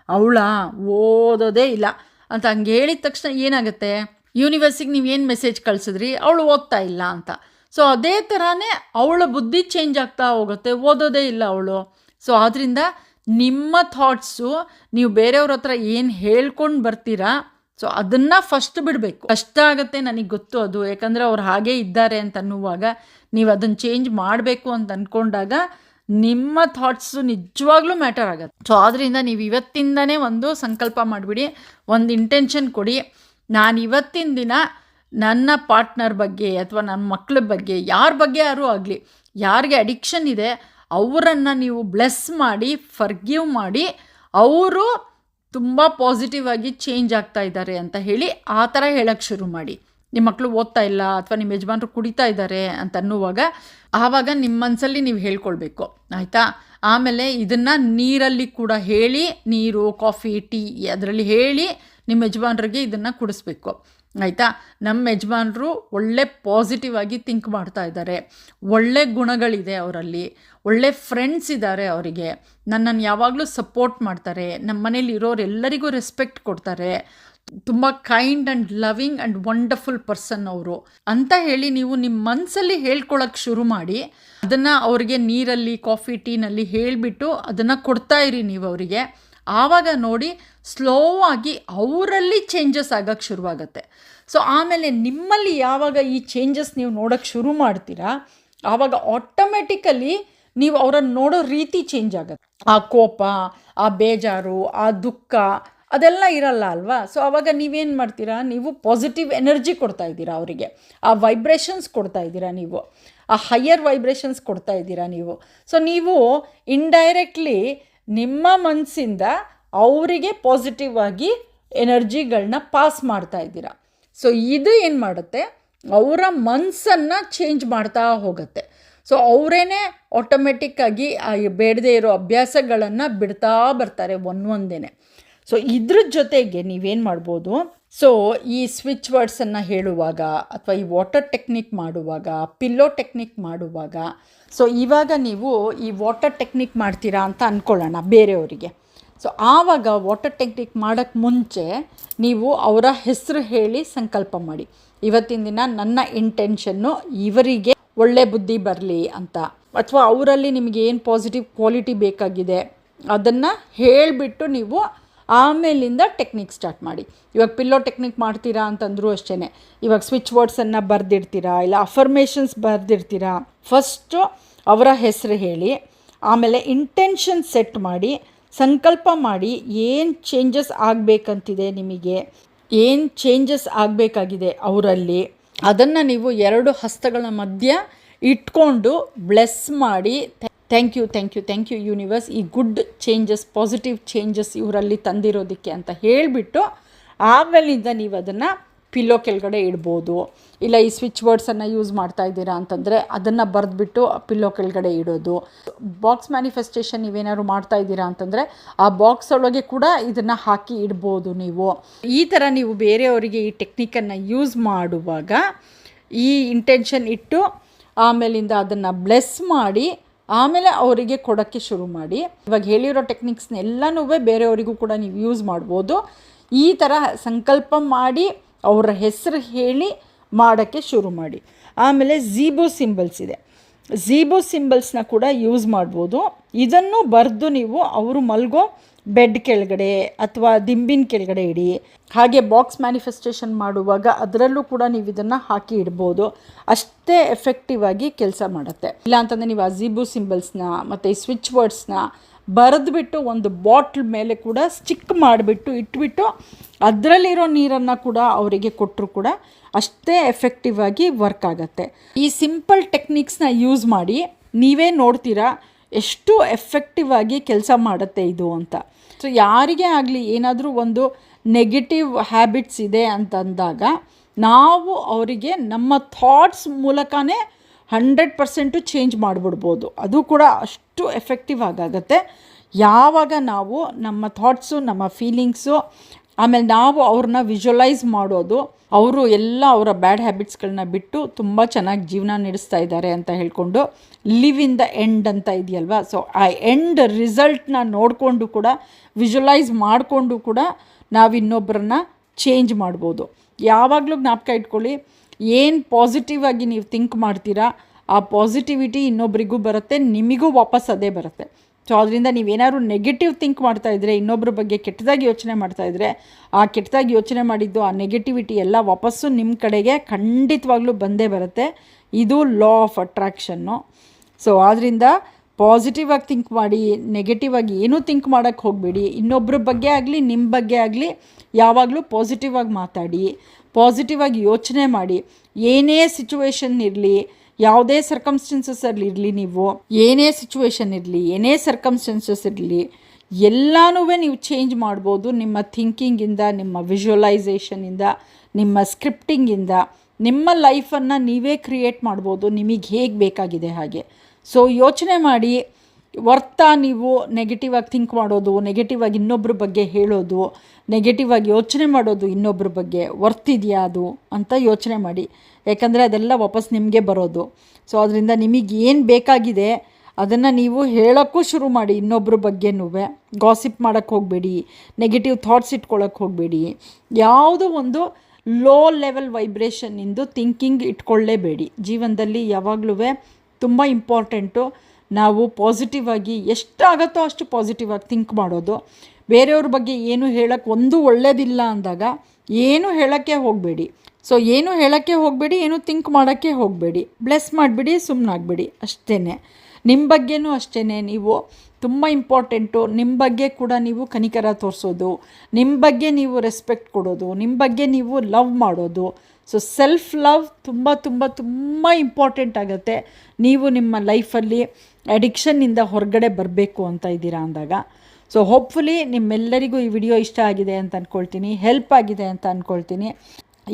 ಅವಳ ಓದೋದೇ ಇಲ್ಲ. ಅಂತ ಹಂಗೆ ಹೇಳಿದ ತಕ್ಷಣ ಏನಾಗುತ್ತೆ? ಯೂನಿವರ್ಸಿಗೆ ನೀವು ಏನು ಮೆಸೇಜ್ ಕಳಿಸಿದ್ರಿ, ಅವಳು ಓದ್ತಾ ಇಲ್ಲ ಅಂತ. ಸೊ ಅದೇ ಥರನೇ ಅವಳ ಬುದ್ಧಿ ಚೇಂಜ್ ಆಗ್ತಾ ಹೋಗುತ್ತೆ, ಓದೋದೇ ಇಲ್ಲ ಅವಳು. ಸೊ ಆದ್ದರಿಂದ ನಿಮ್ಮ ಥಾಟ್ಸು ನೀವು ಬೇರೆಯವ್ರ ಹತ್ರ ಏನು ಹೇಳ್ಕೊಂಡು ಬರ್ತೀರಾ ಸೊ ಅದನ್ನು ಫಸ್ಟ್ ಬಿಡಬೇಕು. ಕಷ್ಟ ಆಗುತ್ತೆ ನನಗೆ ಗೊತ್ತು ಅದು. ಯಾಕಂದರೆ ಅವ್ರು ಹಾಗೇ ಇದ್ದಾರೆ ಅಂತ ಅನ್ನುವಾಗ ನೀವು ಅದನ್ನು ಚೇಂಜ್ ಮಾಡಬೇಕು ಅಂತ ಅಂದ್ಕೊಂಡಾಗ ನಿಮ್ಮ ಥಾಟ್ಸು ನಿಜವಾಗ್ಲೂ ಮ್ಯಾಟರ್ ಆಗುತ್ತೆ. ಸೊ ಆದ್ದರಿಂದ ನೀವು ಇವತ್ತಿಂದನೇ ಒಂದು ಸಂಕಲ್ಪ ಮಾಡಿಬಿಡಿ. ಒಂದು ಇಂಟೆನ್ಷನ್ ಕೊಡಿ. ನಾನು ಇವತ್ತಿನ ದಿನ ನನ್ನ ಪಾರ್ಟ್ನರ್ ಬಗ್ಗೆ ಅಥವಾ ನನ್ನ ಮಕ್ಕಳ ಬಗ್ಗೆ, ಯಾರ ಬಗ್ಗೆ ಯಾರೂ ಆಗಲಿ, ಯಾರಿಗೆ ಅಡಿಕ್ಷನ್ ಇದೆ, ಅವರನ್ನು ನೀವು ಬ್ಲೆಸ್ ಮಾಡಿ ಫರ್ಗಿವ್ ಮಾಡಿ, ಅವರು ತುಂಬ ಪಾಸಿಟಿವ್ ಆಗಿ ಚೇಂಜ್ ಆಗ್ತಾ ಇದ್ದಾರೆ ಅಂತ ಹೇಳಿ ಆ ಥರ ಹೇಳಕ್ಕೆ ಶುರು ಮಾಡಿ. ನಿಮ್ಮ ಮಕ್ಕಳು ಓದ್ತಾ ಇಲ್ಲ ಅಥವಾ ನಿಮ್ಮ ಯಜಮಾನರು ಕುಡಿತಾ ಇದ್ದಾರೆ ಅಂತ ಅನ್ನುವಾಗ ಆವಾಗ ನಿಮ್ಮ ಮನಸ್ಸಲ್ಲಿ ನೀವು ಹೇಳ್ಕೊಳ್ಬೇಕು. ಆಯಿತಾ? ಆಮೇಲೆ ಇದನ್ನು ನೀರಲ್ಲಿ ಕೂಡ ಹೇಳಿ, ನೀರು ಕಾಫಿ ಟೀ ಅದರಲ್ಲಿ ಹೇಳಿ ನಿಮ್ಮ ಯಜಮಾನ್ರಿಗೆ ಇದನ್ನು ಕುಡಿಸ್ಬೇಕು. ಆಯಿತಾ? ನಮ್ಮ ಯಜಮಾನರು ಒಳ್ಳೆ ಪಾಸಿಟಿವ್ ಆಗಿ ಥಿಂಕ್ ಮಾಡ್ತಾ ಇದ್ದಾರೆ. ಒಳ್ಳೆ ಗುಣಗಳಿದೆ ಅವರಲ್ಲಿ. ಒಳ್ಳೆ ಫ್ರೆಂಡ್ಸ್ ಇದ್ದಾರೆ ಅವರಿಗೆ. ನನ್ನನ್ನು ಯಾವಾಗಲೂ ಸಪೋರ್ಟ್ ಮಾಡ್ತಾರೆ. ನಮ್ಮ ಮನೇಲಿ ಇರೋರೆಲ್ಲರಿಗೂ ರೆಸ್ಪೆಕ್ಟ್ ಕೊಡ್ತಾರೆ. ತುಂಬ kind and loving and wonderful person ಅವರು. ಅಂತ ಹೇಳಿ ನೀವು ನಿಮ್ಮ ಮನಸ್ಸಲ್ಲಿ ಹೇಳ್ಕೊಳಕ್ಕೆ ಶುರು ಮಾಡಿ. ಅದನ್ನು ಅವರಿಗೆ ನೀರಲ್ಲಿ ಕಾಫಿ ಟೀನಲ್ಲಿ ಹೇಳಿಬಿಟ್ಟು ಅದನ್ನು ಕೊಡ್ತಾ ಇರಿ ನೀವು ಅವರಿಗೆ. ಆವಾಗ ನೋಡಿ ಸ್ಲೋ ಆಗಿ ಅವರಲ್ಲಿ ಚೇಂಜಸ್ ಆಗೋಕ್ಕೆ ಶುರುವಾಗುತ್ತೆ. ಸೊ ಆಮೇಲೆ ನಿಮ್ಮಲ್ಲಿ ಯಾವಾಗ ಈ ಚೇಂಜಸ್ ನೀವು ನೋಡೋಕ್ಕೆ ಶುರು ಮಾಡ್ತೀರಾ, ಆವಾಗ ಆಟೋಮೆಟಿಕಲಿ ನೀವು ಅವರನ್ನು ನೋಡೋ ರೀತಿ ಚೇಂಜ್ ಆಗುತ್ತೆ. ಆ ಕೋಪ, ಆ ಬೇಜಾರು, ಆ ದುಃಖ, ಅದೆಲ್ಲ ಇರಲ್ಲ ಅಲ್ವಾ? ಸೊ ಆವಾಗ ನೀವೇನು ಮಾಡ್ತೀರಾ, ನೀವು ಪಾಸಿಟಿವ್ ಎನರ್ಜಿ ಕೊಡ್ತಾ ಇದ್ದೀರಾ ಅವರಿಗೆ. ಆ ವೈಬ್ರೇಷನ್ಸ್ ಕೊಡ್ತಾ ಇದ್ದೀರಾ ನೀವು. ಆ ಹೈಯರ್ ವೈಬ್ರೇಷನ್ಸ್ ಕೊಡ್ತಾ ಇದ್ದೀರಾ ನೀವು. ಸೊ ನೀವು ಇಂಡೈರೆಕ್ಟ್ಲಿ ನಿಮ್ಮ ಮನಸ್ಸಿಂದ ಅವರಿಗೆ ಪಾಸಿಟಿವ್ ಆಗಿ ಎನರ್ಜಿಗಳನ್ನ ಪಾಸ್ ಮಾಡ್ತಾ ಇದ್ದೀರಾ. ಸೊ ಇದು ಏನು ಮಾಡುತ್ತೆ? ಅವರ ಮನಸ್ಸನ್ನು ಚೇಂಜ್ ಮಾಡ್ತಾ ಹೋಗುತ್ತೆ. ಸೊ ಅವರೇನೆ ಆಟೋಮೆಟಿಕ್ಕಾಗಿ ಬೇಡದೇ ಇರೋ ಅಭ್ಯಾಸಗಳನ್ನು ಬಿಡ್ತಾ ಬರ್ತಾರೆ ಒಂದೊಂದೇ ಸೊ ಇದ್ರ ಜೊತೆಗೆ ನೀವೇನು ಮಾಡ್ಬೋದು? ಸೊ ಈ ಸ್ವಿಚ್ ವರ್ಡ್ಸನ್ನು ಹೇಳುವಾಗ ಅಥವಾ ಈ ವಾಟರ್ ಟೆಕ್ನಿಕ್ ಮಾಡುವಾಗ ಪಿಲ್ಲೋ ಟೆಕ್ನಿಕ್ ಮಾಡುವಾಗ ಸೊ ಇವಾಗ ನೀವು ಈ ವಾಟರ್ ಟೆಕ್ನಿಕ್ ಮಾಡ್ತೀರಾ ಅಂತ ಅಂದ್ಕೊಳ್ಳೋಣ ಬೇರೆಯವರಿಗೆ. ಸೊ ಆವಾಗ ವಾಟರ್ ಟೆಕ್ನಿಕ್ ಮಾಡೋಕ್ಕೆ ಮುಂಚೆ ನೀವು ಅವರ ಹೆಸರು ಹೇಳಿ ಸಂಕಲ್ಪ ಮಾಡಿ. ಇವತ್ತಿನ ದಿನ ನನ್ನ ಇಂಟೆನ್ಷನ್ನು ಇವರಿಗೆ ಒಳ್ಳೆ ಬುದ್ಧಿ ಬರಲಿ ಅಂತ. ಅಥವಾ ಅವರಲ್ಲಿ ನಿಮಗೆ ಏನು ಪಾಸಿಟಿವ್ ಕ್ವಾಲಿಟಿ ಬೇಕಾಗಿದೆ ಅದನ್ನು ಹೇಳಿಬಿಟ್ಟು ನೀವು ಆಮೇಲಿಂದ ಟೆಕ್ನಿಕ್ ಸ್ಟಾರ್ಟ್ ಮಾಡಿ. ಇವಾಗ ಪಿಲ್ಲೋ ಟೆಕ್ನಿಕ್ ಮಾಡ್ತೀರಾ ಅಂತಂದರೂ ಅಷ್ಟೇ ಇವಾಗ ಸ್ವಿಚ್ ವರ್ಡ್ಸನ್ನು ಬರೆದಿರ್ತೀರಾ ಇಲ್ಲ ಅಫರ್ಮೇಷನ್ಸ್ ಬರೆದಿರ್ತೀರಾ ಫಸ್ಟು ಅವರ ಹೆಸರು ಹೇಳಿ, ಆಮೇಲೆ ಇಂಟೆನ್ಷನ್ ಸೆಟ್ ಮಾಡಿ, ಸಂಕಲ್ಪ ಮಾಡಿ ಏನು ಚೇಂಜಸ್ ಆಗಬೇಕಂತಿದೆ ನಿಮಗೆ, ಏನು ಚೇಂಜಸ್ ಆಗಬೇಕಾಗಿದೆ ಅವರಲ್ಲಿ, ಅದನ್ನು ನೀವು ಎರಡು ಹಸ್ತಗಳ ಮಧ್ಯ ಇಟ್ಕೊಂಡು ಬ್ಲೆಸ್ ಮಾಡಿ thank you thank you thank you universe ಈ ಗುಡ್ ಚೇಂಜಸ್ ಪಾಸಿಟಿವ್ ಚೇಂಜಸ್ ಇವರಲ್ಲಿ ತಂದಿರೋದಕ್ಕೆ ಅಂತ ಹೇಳಿಬಿಟ್ಟು ಆಮೇಲಿಂದ ನೀವು ಅದನ್ನು ಪಿಲ್ಲೋ ಕೆಳಗಡೆ ಇಡ್ಬೋದು. ಇಲ್ಲ ಈ ಸ್ವಿಚ್ ವರ್ಡ್ಸನ್ನು ಯೂಸ್ ಮಾಡ್ತಾ ಇದ್ದೀರಾ ಅಂತಂದರೆ ಅದನ್ನು ಬರೆದ್ಬಿಟ್ಟು ಪಿಲ್ಲೋ ಕೆಳಗಡೆ ಇಡೋದು. ಬಾಕ್ಸ್ ಮ್ಯಾನಿಫೆಸ್ಟೇಷನ್ ನೀವೇನಾದ್ರು ಮಾಡ್ತಾ ಇದ್ದೀರಾ ಅಂತಂದರೆ ಆ ಬಾಕ್ಸ್ ಒಳಗೆ ಕೂಡ ಇದನ್ನು ಹಾಕಿ ಇಡ್ಬೋದು ನೀವು. ಈ ಥರ ನೀವು ಬೇರೆಯವರಿಗೆ ಈ ಟೆಕ್ನಿಕನ್ನು ಯೂಸ್ ಮಾಡುವಾಗ ಈ ಇಂಟೆನ್ಷನ್ ಇಟ್ಟು ಆಮೇಲಿಂದ ಅದನ್ನು ಬ್ಲೆಸ್ ಮಾಡಿ ಆಮೇಲೆ ಅವರಿಗೆ ಕೊಡೋಕ್ಕೆ ಶುರು ಮಾಡಿ. ಇವಾಗ ಹೇಳಿರೋ ಟೆಕ್ನಿಕ್ಸ್ನೆಲ್ಲನೂ ಬೇರೆಯವರಿಗೂ ಕೂಡ ನೀವು ಯೂಸ್ ಮಾಡ್ಬೋದು. ಈ ಥರ ಸಂಕಲ್ಪ ಮಾಡಿ, ಅವರ ಹೆಸರು ಹೇಳಿ ಮಾಡೋಕ್ಕೆ ಶುರು ಮಾಡಿ. ಆಮೇಲೆ ಝೀಬೋ ಸಿಂಬಲ್ಸ್ ಇದೆ. ಝೀಬೋ ಸಿಂಬಲ್ಸ್ನ ಕೂಡ ಯೂಸ್ ಮಾಡ್ಬೋದು. ಇದನ್ನು ಬರೆದು ನೀವು ಅವರು ಮಲ್ಗೋ ಬೆಡ್ ಕೆಳಗಡೆ ಅಥವಾ ದಿಂಬಿನ ಕೆಳಗಡೆ ಇಡಿ. ಹಾಗೆ ಬಾಕ್ಸ್ ಮ್ಯಾನಿಫೆಸ್ಟೇಷನ್ ಮಾಡುವಾಗ ಅದರಲ್ಲೂ ಕೂಡ ನೀವು ಇದನ್ನು ಹಾಕಿ ಇಡ್ಬೋದು. ಅಷ್ಟೇ ಎಫೆಕ್ಟಿವ್ ಆಗಿ ಕೆಲಸ ಮಾಡುತ್ತೆ. ಇಲ್ಲ ಅಂತಂದರೆ ನೀವು ಆ ಸಿಂಬಲ್ಸ್ನ ಮತ್ತು ಈ ಸ್ವಿಚ್ ವರ್ಡ್ಸ್ನ ಬರೆದ್ಬಿಟ್ಟು ಒಂದು ಬಾಟ್ಲ್ ಮೇಲೆ ಕೂಡ ಸ್ಟಿಕ್ ಮಾಡಿಬಿಟ್ಟು ಇಟ್ಬಿಟ್ಟು ಅದರಲ್ಲಿರೋ ನೀರನ್ನು ಕೂಡ ಅವರಿಗೆ ಕೊಟ್ಟರು ಕೂಡ ಅಷ್ಟೇ ಎಫೆಕ್ಟಿವ್ ಆಗಿ ವರ್ಕ್ ಆಗುತ್ತೆ. ಈ ಸಿಂಪಲ್ ಟೆಕ್ನಿಕ್ಸ್ನ ಯೂಸ್ ಮಾಡಿ ನೀವೇ ನೋಡ್ತೀರಾ ಎಷ್ಟು ಎಫೆಕ್ಟಿವ್ ಆಗಿ ಕೆಲಸ ಮಾಡುತ್ತೆ ಇದು ಅಂತ. ಸೊ ಯಾರಿಗೇ ಆಗಲಿ ಏನಾದರೂ ಒಂದು ನೆಗೆಟಿವ್ ಹ್ಯಾಬಿಟ್ಸ್ ಇದೆ ಅಂತಂದಾಗ ನಾವು ಅವರಿಗೆ ನಮ್ಮ ಥಾಟ್ಸ್ ಮೂಲಕನೇ ಹಂಡ್ರೆಡ್ ಪರ್ಸೆಂಟು ಚೇಂಜ್ ಮಾಡಿಬಿಡ್ಬೋದು. ಅದು ಕೂಡ ಅಷ್ಟು ಎಫೆಕ್ಟಿವ್ ಆಗಾಗತ್ತೆ. ಯಾವಾಗ ನಾವು ನಮ್ಮ ಥಾಟ್ಸು ನಮ್ಮ ಫೀಲಿಂಗ್ಸು ಆಮೇಲೆ ನಾವು ಅವ್ರನ್ನ ವಿಜುವಲೈಸ್ ಮಾಡೋದು, ಅವರು ಎಲ್ಲ ಅವರ ಬ್ಯಾಡ್ ಹ್ಯಾಬಿಟ್ಸ್ಗಳನ್ನ ಬಿಟ್ಟು ತುಂಬ ಚೆನ್ನಾಗಿ ಜೀವನ ನಡೆಸ್ತಾ ಇದ್ದಾರೆ ಅಂತ ಹೇಳ್ಕೊಂಡು ಲಿವ್ ಇನ್ ದ ಎಂಡ್ ಅಂತ ಇದೆಯಲ್ವಾ? ಸೊ ಆ ಎಂಡ್ ರಿಸಲ್ಟ್ನ ನೋಡಿಕೊಂಡು ಕೂಡ ವಿಜುವಲೈಸ್ ಮಾಡಿಕೊಂಡು ಕೂಡ ನಾವು ಇನ್ನೊಬ್ಬರನ್ನ ಚೇಂಜ್ ಮಾಡ್ಬೋದು. ಯಾವಾಗಲೂ ಜ್ಞಾಪಕ ಇಟ್ಕೊಳ್ಳಿ, ಏನು ಪಾಸಿಟಿವ್ ಆಗಿ ನೀವು ಥಿಂಕ್ ಮಾಡ್ತೀರಾ, ಆ ಪಾಸಿಟಿವಿಟಿ ಇನ್ನೊಬ್ರಿಗೂ ಬರುತ್ತೆ, ನಿಮಗೂ ವಾಪಸ್ ಅದೇ ಬರುತ್ತೆ. ಸೊ ಅದರಿಂದ ನೀವೇನಾದ್ರು ನೆಗೆಟಿವ್ ಥಿಂಕ್ ಮಾಡ್ತಾ ಇದ್ದರೆ ಇನ್ನೊಬ್ಬರ ಬಗ್ಗೆ ಕೆಟ್ಟದಾಗಿ ಯೋಚನೆ ಮಾಡ್ತಾ ಇದ್ದರೆ ಆ ಕೆಟ್ಟದಾಗಿ ಯೋಚನೆ ಮಾಡಿದ್ದು, ಆ ನೆಗೆಟಿವಿಟಿ ಎಲ್ಲ ವಾಪಸ್ಸು ನಿಮ್ಮ ಕಡೆಗೆ ಖಂಡಿತವಾಗ್ಲೂ ಬಂದೇ ಬರುತ್ತೆ. ಇದು ಲಾ ಆಫ್ ಅಟ್ರಾಕ್ಷನ್ನು ಸೊ ಆದ್ದರಿಂದ ಪಾಸಿಟಿವ್ ಆಗಿ ಥಿಂಕ್ ಮಾಡಿ ನೆಗೆಟಿವ್ ಆಗಿ ಏನೂ ಥಿಂಕ್ ಮಾಡೋಕ್ಕೆ ಹೋಗಬೇಡಿ. ಇನ್ನೊಬ್ಬರ ಬಗ್ಗೆ ಆಗಲಿ ನಿಮ್ಮ ಬಗ್ಗೆ ಆಗಲಿ ಯಾವಾಗಲೂ ಪಾಸಿಟಿವ್ ಆಗಿ ಮಾತಾಡಿ ಪಾಸಿಟಿವ್ ಆಗಿ ಯೋಚನೆ ಮಾಡಿ, ಏನೇ ಸಿಚುವೇಶನ್ ಇರಲಿ ಯಾವುದೇ ಸರ್ಕಮ್ಸ್ಟೆನ್ಸಸ್ ಇರಲಿ ನೀವು, ಏನೇ ಸಿಚುವೇಶನ್ ಇರಲಿ, ಏನೇ ಸರ್ಕಮ್ಸ್ಟೆನ್ಸಸ್ ಇರಲಿ ಎಲ್ಲನೂ ನೀವು ಚೇಂಜ್ ಮಾಡ್ಬೋದು. ನಿಮ್ಮ ಥಿಂಕಿಂಗಿಂದ ನಿಮ್ಮ ವಿಜುವಲೈಸೇಷನಿಂದ ನಿಮ್ಮ ಸ್ಕ್ರಿಪ್ಟಿಂಗಿಂದ ನಿಮ್ಮ ಲೈಫನ್ನು ನೀವೇ ಕ್ರಿಯೇಟ್ ಮಾಡ್ಬೋದು. ನಿಮಗೆ ಹೇಗೆ ಬೇಕಾಗಿದೆ ಹಾಗೆ. ಸೊ ಯೋಚನೆ ಮಾಡಿ ವರ್ತಾ ನೀವು ನೆಗೆಟಿವ್ ಆಗಿ ಥಿಂಕ್ ಮಾಡೋದು ನೆಗೆಟಿವ್ ಆಗಿ ಇನ್ನೊಬ್ಬರ ಬಗ್ಗೆ ಹೇಳೋದು ನೆಗೆಟಿವ್ ಆಗಿ ಯೋಚನೆ ಮಾಡೋದು ಇನ್ನೊಬ್ಬರ ಬಗ್ಗೆ ವರ್ತ್ ಇದೆಯಾ ಅದು ಅಂತ ಯೋಚನೆ ಮಾಡಿ. ಯಾಕಂದರೆ ಅದೆಲ್ಲ ವಾಪಸ್ ನಿಮಗೆ ಬರೋದು. ಸೊ ಅದರಿಂದ ನಿಮಗೆ ಏನು ಬೇಕಾಗಿದೆ ಅದನ್ನು ನೀವು ಹೇಳೋಕ್ಕೂ ಶುರು ಮಾಡಿ ಇನ್ನೊಬ್ಬರ ಬಗ್ಗೆನೂ. ಗಾಸಿಪ್ ಮಾಡೋಕ್ಕೆ ಹೋಗಬೇಡಿ ನೆಗೆಟಿವ್ ಥಾಟ್ಸ್ ಇಟ್ಕೊಳ್ಳೋಕ್ಕೆ ಹೋಗಬೇಡಿ. ಯಾವುದೋ ಒಂದು ಲೋ ಲೆವೆಲ್ ವೈಬ್ರೇಷನ್ನಿಂದು ಥಿಂಕಿಂಗ್ ಇಟ್ಕೊಳ್ಳೇಬೇಡಿ. ಜೀವನದಲ್ಲಿ ಯಾವಾಗಲೂ ತುಂಬ ಇಂಪಾರ್ಟೆಂಟು ನಾವು ಪಾಸಿಟಿವ್ ಆಗಿ ಎಷ್ಟಾಗತ್ತೋ ಅಷ್ಟು ಪಾಸಿಟಿವ್ ಆಗಿ ಥಿಂಕ್ ಮಾಡೋದು. ಬೇರೆಯವ್ರ ಬಗ್ಗೆ ಏನು ಹೇಳೋಕ್ಕೆ ಒಂದು ಒಳ್ಳೇದಿಲ್ಲ ಅಂದಾಗ ಏನು ಹೇಳೋಕ್ಕೆ ಹೋಗಬೇಡಿ. ಸೊ ಏನು ಹೇಳೋಕ್ಕೆ ಹೋಗಬೇಡಿ, ಏನು ಥಿಂಕ್ ಮಾಡೋಕ್ಕೆ ಹೋಗಬೇಡಿ. ಬ್ಲೆಸ್ ಮಾಡಿಬಿಡಿ ಸುಮ್ಮನಾಗಬೇಡಿ ಅಷ್ಟೇ ನಿಮ್ಮ ಬಗ್ಗೆನೂ ಅಷ್ಟೇ ನೀವು ತುಂಬ ಇಂಪಾರ್ಟೆಂಟು ನಿಮ್ಮ ಬಗ್ಗೆ ಕೂಡ ನೀವು ಕನಿಕರ ತೋರಿಸೋದು. ನಿಮ್ಮ ಬಗ್ಗೆ ನೀವು ರೆಸ್ಪೆಕ್ಟ್ ಕೊಡೋದು. ನಿಮ್ಮ ಬಗ್ಗೆ ನೀವು ಲವ್ ಮಾಡೋದು. ಸೊ ಸೆಲ್ಫ್ ಲವ್ ತುಂಬ ತುಂಬ ತುಂಬ ಇಂಪಾರ್ಟೆಂಟ್ ಆಗುತ್ತೆ. ನೀವು ನಿಮ್ಮ ಲೈಫಲ್ಲಿ ಅಡಿಕ್ಷನ್ನಿಂದ ಹೊರಗಡೆ ಬರಬೇಕು ಅಂತ ಇದ್ದೀರಾ ಅಂದಾಗ. ಸೊ ಹೋಪ್ಫುಲಿ ನಿಮ್ಮೆಲ್ಲರಿಗೂ ಈ ವಿಡಿಯೋ ಇಷ್ಟ ಆಗಿದೆ ಅಂತ ಅಂದ್ಕೊಳ್ತೀನಿ ಹೆಲ್ಪ್ ಆಗಿದೆ ಅಂತ ಅಂದ್ಕೊಳ್ತೀನಿ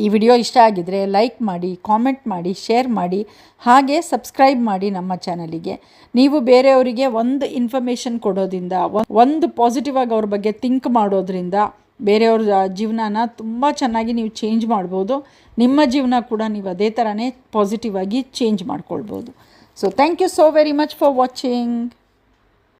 ಈ ವಿಡಿಯೋ ಇಷ್ಟ ಆಗಿದರೆ ಲೈಕ್ ಮಾಡಿ ಕಾಮೆಂಟ್ ಮಾಡಿ ಶೇರ್ ಮಾಡಿ, ಹಾಗೆ ಸಬ್ಸ್ಕ್ರೈಬ್ ಮಾಡಿ ನಮ್ಮ ಚಾನಲಿಗೆ ನೀವು ಬೇರೆಯವರಿಗೆ ಒಂದು ಇನ್ಫಾರ್ಮೇಷನ್ ಕೊಡೋದ್ರಿಂದ ಒಂದು ಪಾಸಿಟಿವ್ ಆಗಿ ಅವ್ರ ಬಗ್ಗೆ ಥಿಂಕ್ ಮಾಡೋದ್ರಿಂದ ಬೇರೆಯವ್ರ ಜೀವನನ ತುಂಬ ಚೆನ್ನಾಗಿ ನೀವು ಚೇಂಜ್ ಮಾಡ್ಬೋದು. ನಿಮ್ಮ ಜೀವನ ಕೂಡ ನೀವು ಅದೇ ಥರನೇ ಪಾಸಿಟಿವ್ ಆಗಿ ಚೇಂಜ್ ಮಾಡ್ಕೊಳ್ಬೋದು. So thank you so very much for watching.